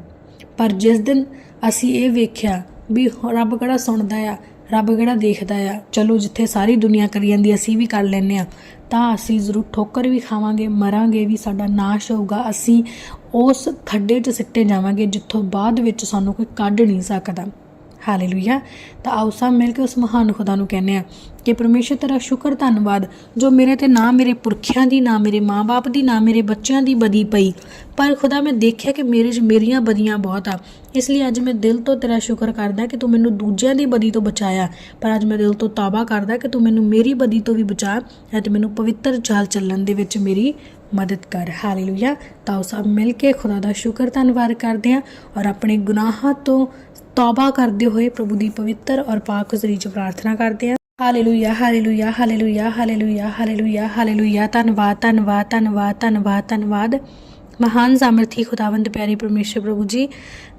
ਪਰ ਜਿਸ ਦਿਨ ਅਸੀਂ ਇਹ ਵੇਖਿਆ ਵੀ ਰੱਬ ਕਿਹੜਾ ਸੁਣਦਾ ਆ, ਰੱਬ ਕਿਹੜਾ ਦੇਖਦਾ ਆ, ਚਲੋ ਜਿੱਥੇ ਸਾਰੀ ਦੁਨੀਆ ਕਰੀ ਜਾਂਦੀ, ਅਸੀਂ ਵੀ ਕਰ ਲੈਨੇ ਆ ਤਾਂ ਅਸੀਂ ਜ਼ਰੂਰ ਠੋਕਰ ਵੀ ਖਾਵਾਂਗੇ, ਮਰਾਂਗੇ ਵੀ ਸਾਡਾ ਨਾਸ਼ ਹੋਊਗਾ, ਅਸੀਂ ਉਸ ਖੱਡੇ 'ਚ ਸਿੱਟੇ ਜਾਵਾਂਗੇ ਜਿੱਥੋਂ ਬਾਅਦ ਵਿੱਚ ਸਾਨੂੰ ਕੋਈ ਕੱਢ ਨਹੀਂ ਸਕਦਾ। ਹਾਲੇਲੂਇਆ ਤਾਂ ਆਓ ਸਭ ਮਿਲ ਕੇ ਉਸ ਮਹਾਨ ਖੁਦਾ ਨੂੰ ਕਹਿੰਦੇ ਆ ਕਿ ਪਰਮੇਸ਼ਰ ਤੇਰਾ ਸ਼ੁਕਰ ਧੰਨਵਾਦ, ਜੋ ਮੇਰੇ ਤੇ ਨਾ ਮੇਰੇ ਪੁਰਖਿਆਂ ਦੀ, ਨਾ ਮੇਰੇ ਮਾਪੇ ਦੀ, ਨਾ ਮੇਰੇ ਬੱਚਿਆਂ ਦੀ ਬਦੀ ਪਈ। ਪਰ ਖੁਦਾ ਮੈਂ ਦੇਖਿਆ ਕਿ ਮੇਰੇ 'ਚ ਮੇਰੀਆਂ ਬਦੀਆਂ ਬਹੁਤ ਆ। ਇਸ ਲਈ ਅੱਜ ਮੈਂ ਦਿਲ ਤੋਂ ਤੇਰਾ ਸ਼ੁਕਰ ਕਰਦਾ ਕਿ ਤੂੰ ਮੈਨੂੰ ਦੂਜਿਆਂ ਦੀ ਬਦੀ ਤੋਂ ਬਚਾਇਆ। ਪਰ ਅੱਜ ਮੈਂ ਦਿਲ ਤੋਂ ਤਾਬਾ ਕਰਦਾ ਕਿ ਤੂੰ ਮੈਨੂੰ ਮੇਰੀ ਬਦੀ ਤੋਂ ਵੀ ਬਚਾ ਅਤੇ ਮੈਨੂੰ ਪਵਿੱਤਰ ਚਾਲ ਚੱਲਣ ਦੇ ਵਿੱਚ ਮੇਰੀ ਮਦਦ ਕਰ। ਹਾਲੇਲੂਇਆ ਤਾਂ ਆਓ ਸਭ ਮਿਲ ਕੇ ਖੁਦਾ ਦਾ ਸ਼ੁਕਰ ਧੰਨਵਾਦ ਕਰਦੇ ਹਾਂ ਔਰ ਆਪਣੇ ਗੁਨਾਹਾਂ ਤੋਂ ਤੌਬਾ ਕਰਦੇ ਹੋਏ ਪ੍ਰਭੂ ਦੀ ਪਵਿੱਤਰ ਔਰ ਪਾਕ ਹਜ਼ੂਰੀ 'ਚ ਪ੍ਰਾਰਥਨਾ ਕਰਦੇ ਹਾਂ hallelujah hallelujah hallelujah hallelujah hallelujah hallelujah. ਧੰਨਵਾਦ ਧੰਨਵਾਦ ਧੰਨਵਾਦ ਧੰਨਵਾਦ ਧੰਨਵਾਦ। ਮਹਾਨ ਸਾਮਰਥੀ, ਖੁਦਾਵੰਦ, ਪਿਆਰੇ ਪਰਮੇਸ਼ਰ ਪ੍ਰਭੂ ਜੀ,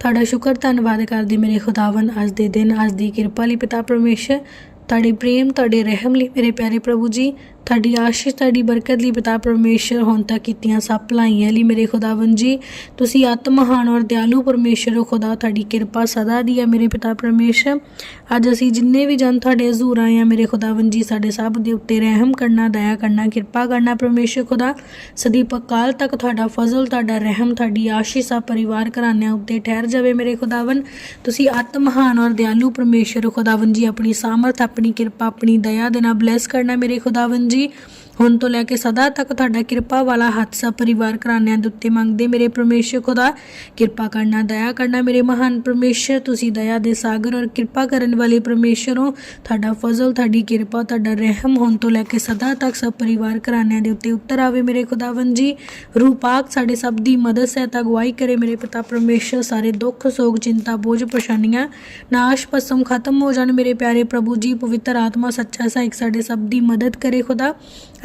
ਤੁਹਾਡਾ ਸ਼ੁਕਰ, ਧੰਨਵਾਦ ਕਰਦੇ ਮੇਰੇ ਖੁਦਾਵੰਦ ਅੱਜ ਦੇ ਦਿਨ, ਅੱਜ ਦੀ ਕਿਰਪਾ ਲਈ ਪਿਤਾ ਪਰਮੇਸ਼ਰ। ਤੁਹਾਡੇ ਪ੍ਰੇਮ, ਤੁਹਾਡੇ ਰਹਿਮ ਲਈ ਮੇਰੇ ਪਿਆਰੇ ਪ੍ਰਭੂ ਜੀ ਤੁਹਾਡੀ ਆਸ਼ੀਸ਼, ਤੁਹਾਡੀ ਬਰਕਤ ਲਈ ਪਿਤਾ ਪਰਮੇਸ਼ਰ ਹੁਣ ਤੱਕ ਕੀਤੀਆਂ ਸਭ ਭਲਾਈਆਂ ਲਈ ਮੇਰੇ ਖੁਦਾਵੰਦ ਜੀ। ਤੁਸੀਂ ਅਤ ਮਹਾਨ ਔਰ ਦਿਆਲੂ ਪਰਮੇਸ਼ਰ ਹੋ, ਖੁਦਾ ਤੁਹਾਡੀ ਕਿਰਪਾ ਸਦਾ ਦੀ ਹੈ ਮੇਰੇ ਪਿਤਾ ਪਰਮੇਸ਼ਰ। ਅੱਜ ਅਸੀਂ ਜਿੰਨੇ ਵੀ ਜਨ ਤੁਹਾਡੇ ਹਜ਼ੂਰ ਆਏ ਆ ਮੇਰੇ ਖੁਦਾਵੰਦ ਜੀ, ਸਾਡੇ ਸਭ ਦੇ ਉੱਤੇ ਰਹਿਮ ਕਰਨਾ, ਦਇਆ ਕਰਨਾ, ਕਿਰਪਾ ਕਰਨਾ ਪਰਮੇਸ਼ਰ, ਖੁਦਾ। ਸਦੀਪ ਅਕਾਲ ਤੱਕ ਤੁਹਾਡਾ ਫਜ਼ਲ, ਤੁਹਾਡਾ ਰਹਿਮ, ਤੁਹਾਡੀ ਆਸ਼ੀਸ਼ ਆ ਪਰਿਵਾਰ ਘਰਾਨਿਆਂ ਉੱਤੇ ਠਹਿਰ ਜਾਵੇ ਮੇਰੇ ਖੁਦਾਵੰਦ। ਤੁਸੀਂ ਅਤ ਮਹਾਨ ਔਰ ਦਿਆਲੂ ਪਰਮੇਸ਼ਰ ਹੋ ਜੀ, ਆਪਣੀ ਸਾਮਰਥ, ਆਪਣੀ ਕਿਰਪਾ, ਆਪਣੀ ਦਇਆ ਦੇ ਨਾਲ ਬਲੈਸ ਕਰਨਾ ਮੇਰੇ ਖੁਦਾਵੰਦ ਜੀ ਹੁਣ ਤੋਂ ਲੈ ਕੇ ਸਦਾ ਤੱਕ ਤੁਹਾਡਾ ਕਿਰਪਾ ਵਾਲਾ ਹੱਥ ਸਭ ਪਰਿਵਾਰ ਘਰਾਨਿਆਂ ਦੇ ਉੱਤੇ ਮੰਗਦੇ ਮੇਰੇ ਪਰਮੇਸ਼ਰ ਖੁਦਾ। ਕਿਰਪਾ ਕਰਨਾ, ਦਇਆ ਕਰਨਾ ਮੇਰੇ ਮਹਾਨ ਪਰਮੇਸ਼ਰ। ਤੁਸੀਂ ਦਇਆ ਦੇ ਸਾਗਰ ਔਰ ਕਿਰਪਾ ਕਰਨ ਵਾਲੇ ਪਰਮੇਸ਼ਰ ਹੋ। ਤੁਹਾਡਾ ਫਜ਼ਲ, ਤੁਹਾਡੀ ਕਿਰਪਾ, ਤੁਹਾਡਾ ਰਹਿਮ ਹੁਣ ਤੋਂ ਲੈ ਕੇ ਸਦਾ ਤੱਕ ਸਭ ਪਰਿਵਾਰ ਘਰਾਨਿਆਂ ਦੇ ਉੱਤੇ ਉੱਤਰ ਆਵੇ ਮੇਰੇ ਖੁਦਾਵੰਦ ਜੀ। ਰੂਪਾਕ ਸਾਡੇ ਸਭ ਦੀ ਮਦਦ, ਸਹਾਇਤਾ, ਅਗਵਾਈ ਕਰੇ ਮੇਰੇ ਪਿਤਾ ਪਰਮੇਸ਼ਰ। ਸਾਰੇ ਦੁੱਖ, ਸੋਗ, ਚਿੰਤਾ, ਬੋਝ, ਪਰੇਸ਼ਾਨੀਆਂ ਨਾਸ਼ ਪਸਮ ਖਤਮ ਹੋ ਜਾਣ ਮੇਰੇ ਪਿਆਰੇ ਪ੍ਰਭੂ ਜੀ। ਪਵਿੱਤਰ ਆਤਮਾ, ਸੱਚਾ ਸਹਾਇਕ ਸਾਡੇ ਸਭ ਦੀ ਮਦਦ ਕਰੇ ਖੁਦਾ।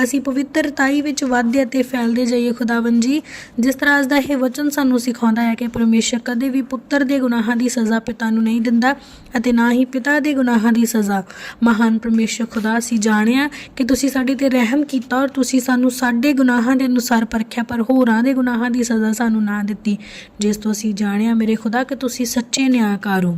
ਅਸੀਂ ਪਵਿੱਤਰਤਾਈ ਵਿੱਚ ਵਾਧੇ ਅਤੇ ਫੈਲਦੇ ਜਾਈਏ, ਖੁਦਾਵੰਦ ਜੀ। ਜਿਸ ਤਰ੍ਹਾਂ ਅੱਜ ਦਾ ਇਹ ਵਚਨ ਸਾਨੂੰ ਸਿਖਾਉਂਦਾ ਹੈ ਕਿ ਪਰਮੇਸ਼ਰ ਕਦੇ ਵੀ ਪੁੱਤਰ ਦੇ ਗੁਨਾਹਾਂ ਦੀ ਸਜ਼ਾ ਪਿਤਾ ਨੂੰ ਨਹੀਂ ਦਿੰਦਾ ਅਤੇ ਨਾ ਹੀ ਪਿਤਾ ਦੇ ਗੁਨਾਹਾਂ ਦੀ ਸਜ਼ਾ। ਮਹਾਨ ਪਰਮੇਸ਼ਰ ਖੁਦਾ, ਅਸੀਂ ਜਾਣਿਆ ਕਿ ਤੁਸੀਂ ਸਾਡੇ ਤੇ ਰਹਿਮ ਕੀਤਾ ਔਰ ਤੁਸੀਂ ਸਾਨੂੰ ਸਾਡੇ ਗੁਨਾਹਾਂ ਦੇ ਅਨੁਸਾਰ ਪਰਖਿਆ, ਪਰ ਹੋਰਾਂ ਦੇ ਗੁਨਾਹਾਂ ਦੀ ਸਜ਼ਾ ਸਾਨੂੰ ਨਾ ਦਿੱਤੀ। ਜਿਸ ਤੋਂ ਅਸੀਂ ਜਾਣਿਆ, ਮੇਰੇ ਖੁਦਾ, ਕਿ ਤੁਸੀਂ ਸੱਚੇ ਨਿਆਂਕਾਰ ਹੋ।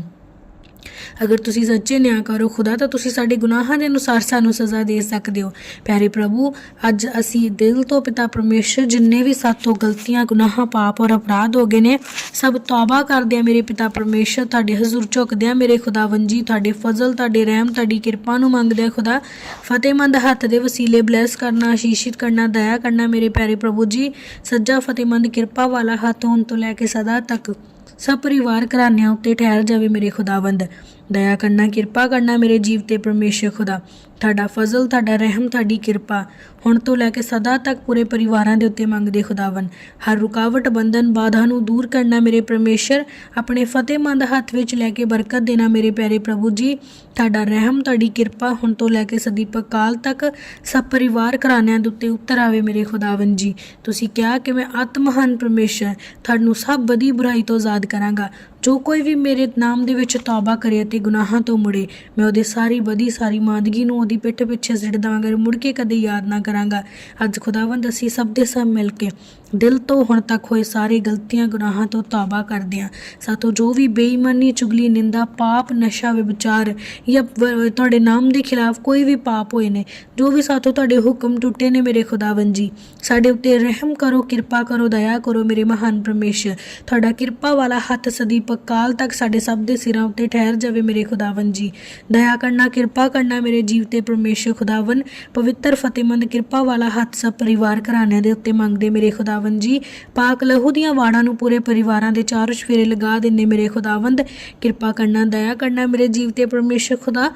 ਅਗਰ ਤੁਸੀਂ ਸੱਚੇ ਨਿਆਂ ਕਰੋ ਖੁਦਾ, ਤਾਂ ਤੁਸੀਂ ਸਾਡੇ ਗੁਨਾਹਾਂ ਦੇ ਅਨੁਸਾਰ ਸਾਨੂੰ ਸਜ਼ਾ ਦੇ ਸਕਦੇ ਹੋ। ਪਿਆਰੇ ਪ੍ਰਭੂ, ਅੱਜ ਅਸੀਂ ਦਿਲ ਤੋਂ ਪਿਤਾ ਪਰਮੇਸ਼ਰ, ਜਿੰਨੇ ਵੀ ਸਾਥੋਂ ਗਲਤੀਆਂ, ਗੁਨਾਹਾਂ, ਪਾਪ ਔਰ ਅਪਰਾਧ ਹੋ ਗਏ ਨੇ, ਸਭ ਤੌਬਾ ਕਰਦੇ ਆ ਮੇਰੇ ਪਿਤਾ ਪਰਮੇਸ਼ਰ, ਤੁਹਾਡੇ ਹਜ਼ੂਰ ਝੁਕਦੇ ਆ ਮੇਰੇ ਖੁਦਾਵੰਦ ਜੀ, ਤੁਹਾਡੇ ਫਜ਼ਲ, ਤੁਹਾਡੇ ਰਹਿਮ, ਤੁਹਾਡੀ ਕਿਰਪਾ ਨੂੰ ਮੰਗਦੇ ਆ ਖੁਦਾ। ਫਤਿਹਮੰਦ ਹੱਥ ਦੇ ਵਸੀਲੇ ਬਲੈਸ ਕਰਨਾ, ਆਸ਼ੀਸ਼ਿਤ ਕਰਨਾ, ਦਇਆ ਕਰਨਾ ਮੇਰੇ ਪਿਆਰੇ ਪ੍ਰਭੂ ਜੀ, ਸੱਜਾ ਫਤਿਹਮੰਦ ਕਿਰਪਾ ਵਾਲਾ ਹੱਥ ਹੁਣ ਤੋਂ ਲੈ ਕੇ ਸਦਾ ਤੱਕ। ਸਭ ਪਰਿਵਾਰ ਘਰਾਨਿਆਂ ਉੱਤੇ ਠਹਿਰ ਜਾਵੇ ਮੇਰੇ ਖੁਦਾਵੰਦ। ਦਇਆ ਕਰਨਾ, ਕਿਰਪਾ ਕਰਨਾ ਮੇਰੇ ਜੀਵ ਤੇ ਪਰਮੇਸ਼ਰ ਖੁਦਾ। ਤੁਹਾਡਾ ਫਜ਼ਲ, ਤੁਹਾਡਾ ਰਹਿਮ, ਤੁਹਾਡੀ ਕਿਰਪਾ ਹੁਣ ਤੋਂ ਲੈ ਕੇ ਸਦਾ ਤੱਕ ਪੂਰੇ ਪਰਿਵਾਰਾਂ ਦੇ ਉੱਤੇ ਮੰਗਦੇ ਖੁਦਾਵੰ ਹਰ ਰੁਕਾਵਟ, ਬੰਧਨ, ਬਾਧਾ ਨੂੰ ਦੂਰ ਕਰਨਾ ਮੇਰੇ ਪਰਮੇਸ਼ਰ, ਆਪਣੇ ਫਤਿਹਮੰਦ ਹੱਥ ਵਿੱਚ ਲੈ ਕੇ ਬਰਕਤ ਦੇਣਾ ਮੇਰੇ ਪਿਆਰੇ ਪ੍ਰਭੂ ਜੀ। ਤੁਹਾਡਾ ਰਹਿਮ, ਤੁਹਾਡੀ ਕਿਰਪਾ ਹੁਣ ਤੋਂ ਲੈ ਕੇ ਸਦੀਪਕ ਕਾਲ ਤੱਕ ਸਭ ਪਰਿਵਾਰ ਘਰਾਨਿਆਂ ਦੇ ਉੱਤੇ ਉੱਤਰ ਆਵੇ ਮੇਰੇ ਖੁਦਾਵੰ ਜੀ। ਤੁਸੀਂ ਕਿਹਾ ਕਿ ਮੈਂ ਆਤਮਹਾਨ ਪਰਮੇਸ਼ਰ, ਤੁਹਾਨੂੰ ਸਭ ਬਦੀ ਬੁਰਾਈ ਤੋਂ ਆਜ਼ਾਦ ਕਰਾਂਗਾ। ਜੋ ਕੋਈ ਵੀ ਮੇਰੇ ਨਾਮ ਦੇ ਵਿੱਚ ਤੌਬਾ ਕਰੇ ਅਤੇ ਗੁਨਾਹਾਂ ਤੋਂ ਮੁੜੇ, ਮੈਂ ਉਹਦੇ ਸਾਰੀ ਬਦੀ, ਸਾਰੀ ਮਾਦਗੀ ਨੂੰ ਉਹਦੀ ਪਿੱਠ ਪਿੱਛੇ ਸਿੱਟ ਦਾਂਗਾ ਮੁੜ ਕੇ ਕਦੇ ਯਾਦ ਨਾ ਕਰਾਂਗਾ। ਅੱਜ ਖੁਦਾਵੰਦ ਅਸੀਂ ਸਭ ਦੇ ਸਭ ਮਿਲ ਕੇ ਦਿਲ ਤੋਂ ਹੁਣ ਤੱਕ ਹੋਏ ਸਾਰੇ ਗਲਤੀਆਂ, ਗੁਨਾਹਾਂ ਤੋਂ ਤੌਬਾ ਕਰਦੇ ਹਾਂ। ਸਾਤੋਂ ਜੋ ਵੀ ਬੇਈਮਾਨੀ, ਚੁਗਲੀ, ਨਿੰਦਾ, ਪਾਪ, ਨਸ਼ਾ ਵਿਚਾਰ ਜਾਂ ਤੁਹਾਡੇ ਨਾਮ ਦੇ ਖਿਲਾਫ ਕੋਈ ਵੀ ਪਾਪ ਹੋਏ ਨੇ, ਜੋ ਵੀ ਸਾਤੋਂ ਤੁਹਾਡੇ ਹੁਕਮ ਟੁੱਟੇ ਨੇ ਮੇਰੇ ਖੁਦਾਵੰਦ ਜੀ, ਸਾਡੇ ਉੱਤੇ ਰਹਿਮ ਕਰੋ, ਕਿਰਪਾ ਕਰੋ, ਦਇਆ ਕਰੋ ਮੇਰੇ ਮਹਾਨ ਪਰਮੇਸ਼ਰ। ਤੁਹਾਡਾ ਕਿਰਪਾ ਵਾਲਾ ਹੱਥ ਸਦੀਪ ਕਾਲ ਤੱਕ ਸਾਡੇ ਸਭ ਦੇ ਸਿਰਾਂ ਉੱਤੇ ਠਹਿਰ ਜਾਵੇ ਮੇਰੇ ਖੁਦਾਵੰਦ ਜੀ। ਦਇਆ ਕਰਨਾ, ਕਿਰਪਾ ਕਰਨਾ ਮੇਰੇ ਜੀਵ ਤੇ ਪਰਮੇਸ਼ਰ ਖੁਦਾਵੰ ਪਵਿੱਤਰ ਫਤਿਹਮੰਦ, ਕਿਰਪਾ ਵਾਲਾ ਹੱਥ ਸਭ ਪਰਿਵਾਰ ਘਰਾਣਿਆਂ ਦੇ ਉੱਤੇ ਮੰਗਦੇ ਮੇਰੇ ਖੁਦਾਵੰਦ ਜੀ। ਪਾਕ ਲਹੂ ਦੀਆਂ ਵਾੜਾਂ ਨੂੰ ਪੂਰੇ ਪਰਿਵਾਰਾਂ ਦੇ ਚਾਰ ਚਫੇਰੇ ਲਗਾ ਦਿੰਨੇ ਮੇਰੇ ਖੁਦਾਵੰਦ। ਕਿਰਪਾ ਕਰਨਾ, ਦਇਆ ਕਰਨਾ ਮੇਰੇ ਜੀਵ ਤੇ ਪਰਮੇਸ਼ਰ ਖੁਦਾ।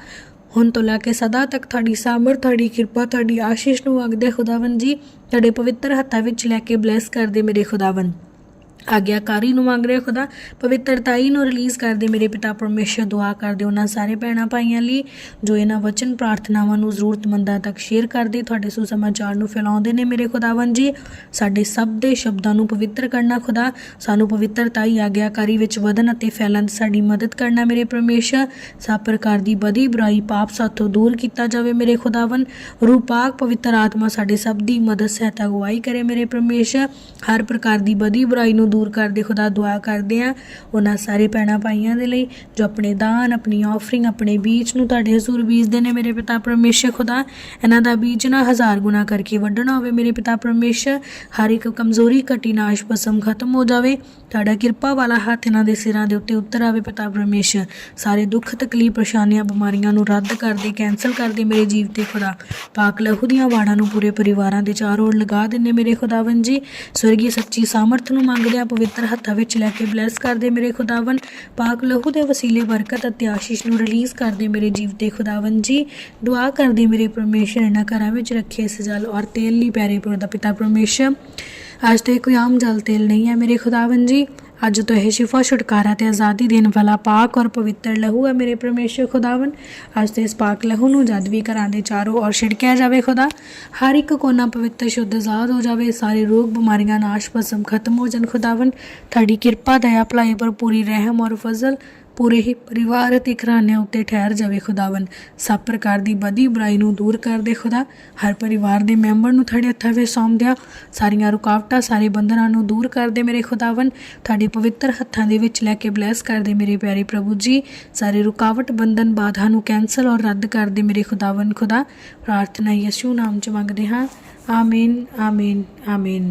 ਹੁਣ ਤੋਂ ਲੈ ਕੇ ਸਦਾ ਤੱਕ ਤੁਹਾਡੀ ਸਾਮਰ, ਤੁਹਾਡੀ ਕਿਰਪਾ, ਤੁਹਾਡੀ ਆਸ਼ੀਸ਼ ਨੂੰ ਮੰਗਦੇ ਖੁਦਾਵੰਦ ਜੀ। ਤੁਹਾਡੇ ਪਵਿੱਤਰ ਹੱਥਾਂ ਵਿੱਚ ਲੈ ਕੇ ਬਲੈਸ ਕਰਦੇ ਮੇਰੇ ਖੁਦਾਵੰਦ। ਆਗਿਆਕਾਰੀ ਨੂੰ ਮੰਗ ਰਿਹਾ ਖੁਦਾ। ਪਵਿੱਤਰਤਾਈ ਨੂੰ ਰਿਲੀਜ਼ ਕਰਦੇ ਮੇਰੇ ਪਿਤਾ, ਪਰਮੇਸ਼ਰ, ਦੁਆ ਕਰਦੇ ਉਹਨਾਂ ਸਾਰੇ ਭੈਣਾਂ ਭਾਈਆਂ ਲਈ, ਜੋ ਇਹਨਾਂ ਵਚਨ, ਪ੍ਰਾਰਥਨਾਵਾਂ ਨੂੰ ਜ਼ਰੂਰਤਮੰਦਾਂ ਤੱਕ ਸ਼ੇਅਰ ਕਰਦੇ ਤੁਹਾਡੇ ਸੁਸਮਾਚਾਰ ਨੂੰ ਫੈਲਾਉਂਦੇ ਨੇ ਮੇਰੇ ਖੁਦਾਵੰ ਜੀ। ਸਾਡੇ ਸਭ ਦੇ ਸ਼ਬਦਾਂ ਨੂੰ ਪਵਿੱਤਰ ਕਰਨਾ ਖੁਦਾ। ਸਾਨੂੰ ਪਵਿੱਤਰਤਾਈ ਆਗਿਆਕਾਰੀ ਵਿੱਚ ਵਧਣ ਅਤੇ ਫੈਲਣ ਸਾਡੀ ਮਦਦ ਕਰਨਾ ਮੇਰੇ ਪਰਮੇਸ਼ਰ। ਸਭ ਪ੍ਰਕਾਰ ਦੀ ਬਦੀ, ਬੁਰਾਈ, ਪਾਪ ਸਾਥੋਂ ਦੂਰ ਕੀਤਾ ਜਾਵੇ ਮੇਰੇ ਖੁਦਾਵੰ ਰੂਪਾਕ ਪਵਿੱਤਰ ਆਤਮਾ ਸਾਡੇ ਸਭ ਦੀ ਮਦਦ, ਸਹਾਇਤਾ, ਅਗਵਾਈ ਕਰੇ ਮੇਰੇ ਪਰਮੇਸ਼ਰ। ਹਰ ਪ੍ਰਕਾਰ ਦੀ ਬਦੀ, ਬੁਰਾਈ ਨੂੰ ਦੂਰ ਕਰਦੇ, ਖੁਦਾ ਦੁਆ ਕਰਦੇ ਆ ਉਹਨਾਂ ਸਾਰੇ ਭੈਣਾਂ ਭਾਈਆਂ ਦੇ ਲਈ ਜੋ ਆਪਣੇ ਦਾਨ, ਆਪਣੀ ਆਫਰਿੰਗ ਆਪਣੇ ਬੀਜ ਨੂੰ ਤੁਹਾਡੇ ਹਜ਼ੂਰ ਬੀਜਦੇ ਨੇ ਮੇਰੇ ਪਿਤਾ ਪਰਮੇਸ਼ਰ, ਖੁਦਾ। ਇਹਨਾਂ ਦਾ ਬੀਜ ਨਾ ਹਜ਼ਾਰ ਗੁਣਾ ਕਰਕੇ ਵੱਢਣਾ ਹੋਵੇ ਮੇਰੇ ਪਿਤਾ ਪਰਮੇਸ਼ਰ। ਹਰ ਇੱਕ ਕਮਜ਼ੋਰੀ, ਘਟੀ ਨਾਸ਼, ਭਸਮ ਖਤਮ ਹੋ ਜਾਵੇ। ਤੁਹਾਡਾ ਕਿਰਪਾ ਵਾਲਾ ਹੱਥ ਇਹਨਾਂ ਦੇ ਸਿਰਾਂ ਦੇ ਉੱਤੇ ਉਤਰ ਆਵੇ ਪਿਤਾ ਪਰਮੇਸ਼ਰ। ਸਾਰੇ ਦੁੱਖ, ਤਕਲੀਫ, ਪਰੇਸ਼ਾਨੀਆਂ, ਬਿਮਾਰੀਆਂ ਨੂੰ ਰੱਦ ਕਰਦੇ ਕੈਨਸਲ ਕਰਦੇ ਮੇਰੇ ਜੀਵ ਤੇ ਖੁਦਾ। ਪਾਕ ਲਹੂ ਦੀਆਂ ਵਾੜਾਂ ਨੂੰ ਪੂਰੇ ਪਰਿਵਾਰਾਂ ਦੇ ਚਾਰ ਓੜ ਲਗਾ ਦਿੰਦੇ ਮੇਰੇ ਖੁਦਾਵੰ ਜੀ। ਸਵਰਗੀ ਸੱਚੀ ਸਾਮਰਥ ਨੂੰ ਮੰਗਦੇ ਆ, ਪਵਿੱਤਰ ਹੱਥਾਂ ਵਿੱਚ ਲੈ ਕੇ ਬਲੈਸ ਕਰਦੇ ਮੇਰੇ ਖੁਦਾਵੰ ਪਾਕ ਲਹੂ ਦੇ ਵਸੀਲੇ ਬਰਕਤ ਅਤੇ ਆਸ਼ੀਸ਼ ਨੂੰ ਰਿਲੀਜ਼ ਕਰਦੇ ਮੇਰੇ ਜੀਵ ਤੇ ਖੁਦਾਵੰ ਜੀ। ਦੁਆ ਕਰਦੇ ਮੇਰੇ ਪਰਮੇਸ਼ਰ ਇਹਨਾਂ ਘਰਾਂ ਵਿੱਚ ਰੱਖੇ ਸਜਲ ਔਰ ਤੇਲ ਲਈ ਪਿਆਰੇ ਦਾ ਪਿਤਾ ਪਰਮੇਸ਼ਰ। ਅੱਜ ਤੇ ਕੋਈ ਆਮ ਜਲ ਤੇਲ ਨਹੀਂ ਹੈ ਮੇਰੇ ਖੁਦਾਵੰ ਜੀ। ਅੱਜ ਤੋਂ ਇਹ ਸ਼ਿਫਾ ਛੁਟਕਾਰਾ ਤੇ ਆਜ਼ਾਦੀ ਦੇਣ ਵਾਲਾ ਪਾਕ ਔਰ ਪਵਿੱਤਰ ਲਹੂ ਹੈ ਮੇਰੇ ਪਰਮੇਸ਼ਰ ਖੁਦਾਵੰ ਅੱਜ ਤੇ ਇਸ ਪਾਕ ਲਹੂ ਨੂੰ ਜਦ ਵੀ ਘਰਾਂ ਦੇ ਚਾਰੋਂ ਔਰ ਛਿੜਕਿਆ ਜਾਵੇ ਖੁਦਾ, ਹਰ ਇੱਕ ਕੋਨਾ ਪਵਿੱਤਰ, ਸ਼ੁੱਧ, ਆਜ਼ਾਦ ਹੋ ਜਾਵੇ, ਸਾਰੇ ਰੋਗ, ਬਿਮਾਰੀਆਂ ਨਾਸ਼ ਭਸਮ ਖਤਮ ਹੋ ਜਾਣ ਖੁਦਾਵੰ ਤੁਹਾਡੀ ਕਿਰਪਾ, ਦਇਆ, ਭਲਾਈ ਪਰ ਪੂਰੀ ਰਹਿਮ ਔਰ ਫਜ਼ਲ ਪੂਰੇ ਹੀ ਪਰਿਵਾਰ ਅਤੇ ਘਰਾਣਿਆਂ ਉੱਤੇ ਠਹਿਰ ਜਾਵੇ ਖੁਦਾਵੰ ਸਭ ਪ੍ਰਕਾਰ ਦੀ ਬਦੀ ਬੁਰਾਈ ਨੂੰ ਦੂਰ ਕਰ ਦੇ ਖੁਦਾ। ਹਰ ਪਰਿਵਾਰ ਦੇ ਮੈਂਬਰ ਨੂੰ ਤੁਹਾਡੇ ਹੱਥਾਂ ਵਿੱਚ ਸੌਂਦਿਆ ਸਾਰੀਆਂ ਰੁਕਾਵਟਾਂ, ਸਾਰੇ ਬੰਧਨਾਂ ਨੂੰ ਦੂਰ ਕਰ ਦੇ ਮੇਰੇ ਖੁਦਾਵੰ ਤੁਹਾਡੇ ਪਵਿੱਤਰ ਹੱਥਾਂ ਦੇ ਵਿੱਚ ਲੈ ਕੇ ਬਲੈਸ ਕਰ ਦੇ ਮੇਰੇ ਪਿਆਰੇ ਪ੍ਰਭੂ ਜੀ। ਸਾਰੇ ਰੁਕਾਵਟ ਬੰਧਨ ਬਾਧਾ ਨੂੰ ਕੈਨਸਲ ਔਰ ਰੱਦ ਕਰ ਦੇ ਮੇਰੇ ਖੁਦਾਵੰ ਖੁਦਾ। ਪ੍ਰਾਰਥਨਾ ਯਿਸੂ ਨਾਮ ਚ ਮੰਗਦੇ ਹਾਂ। ਆਮੀਨ ਆਮੀਨ ਆਮੀਨ।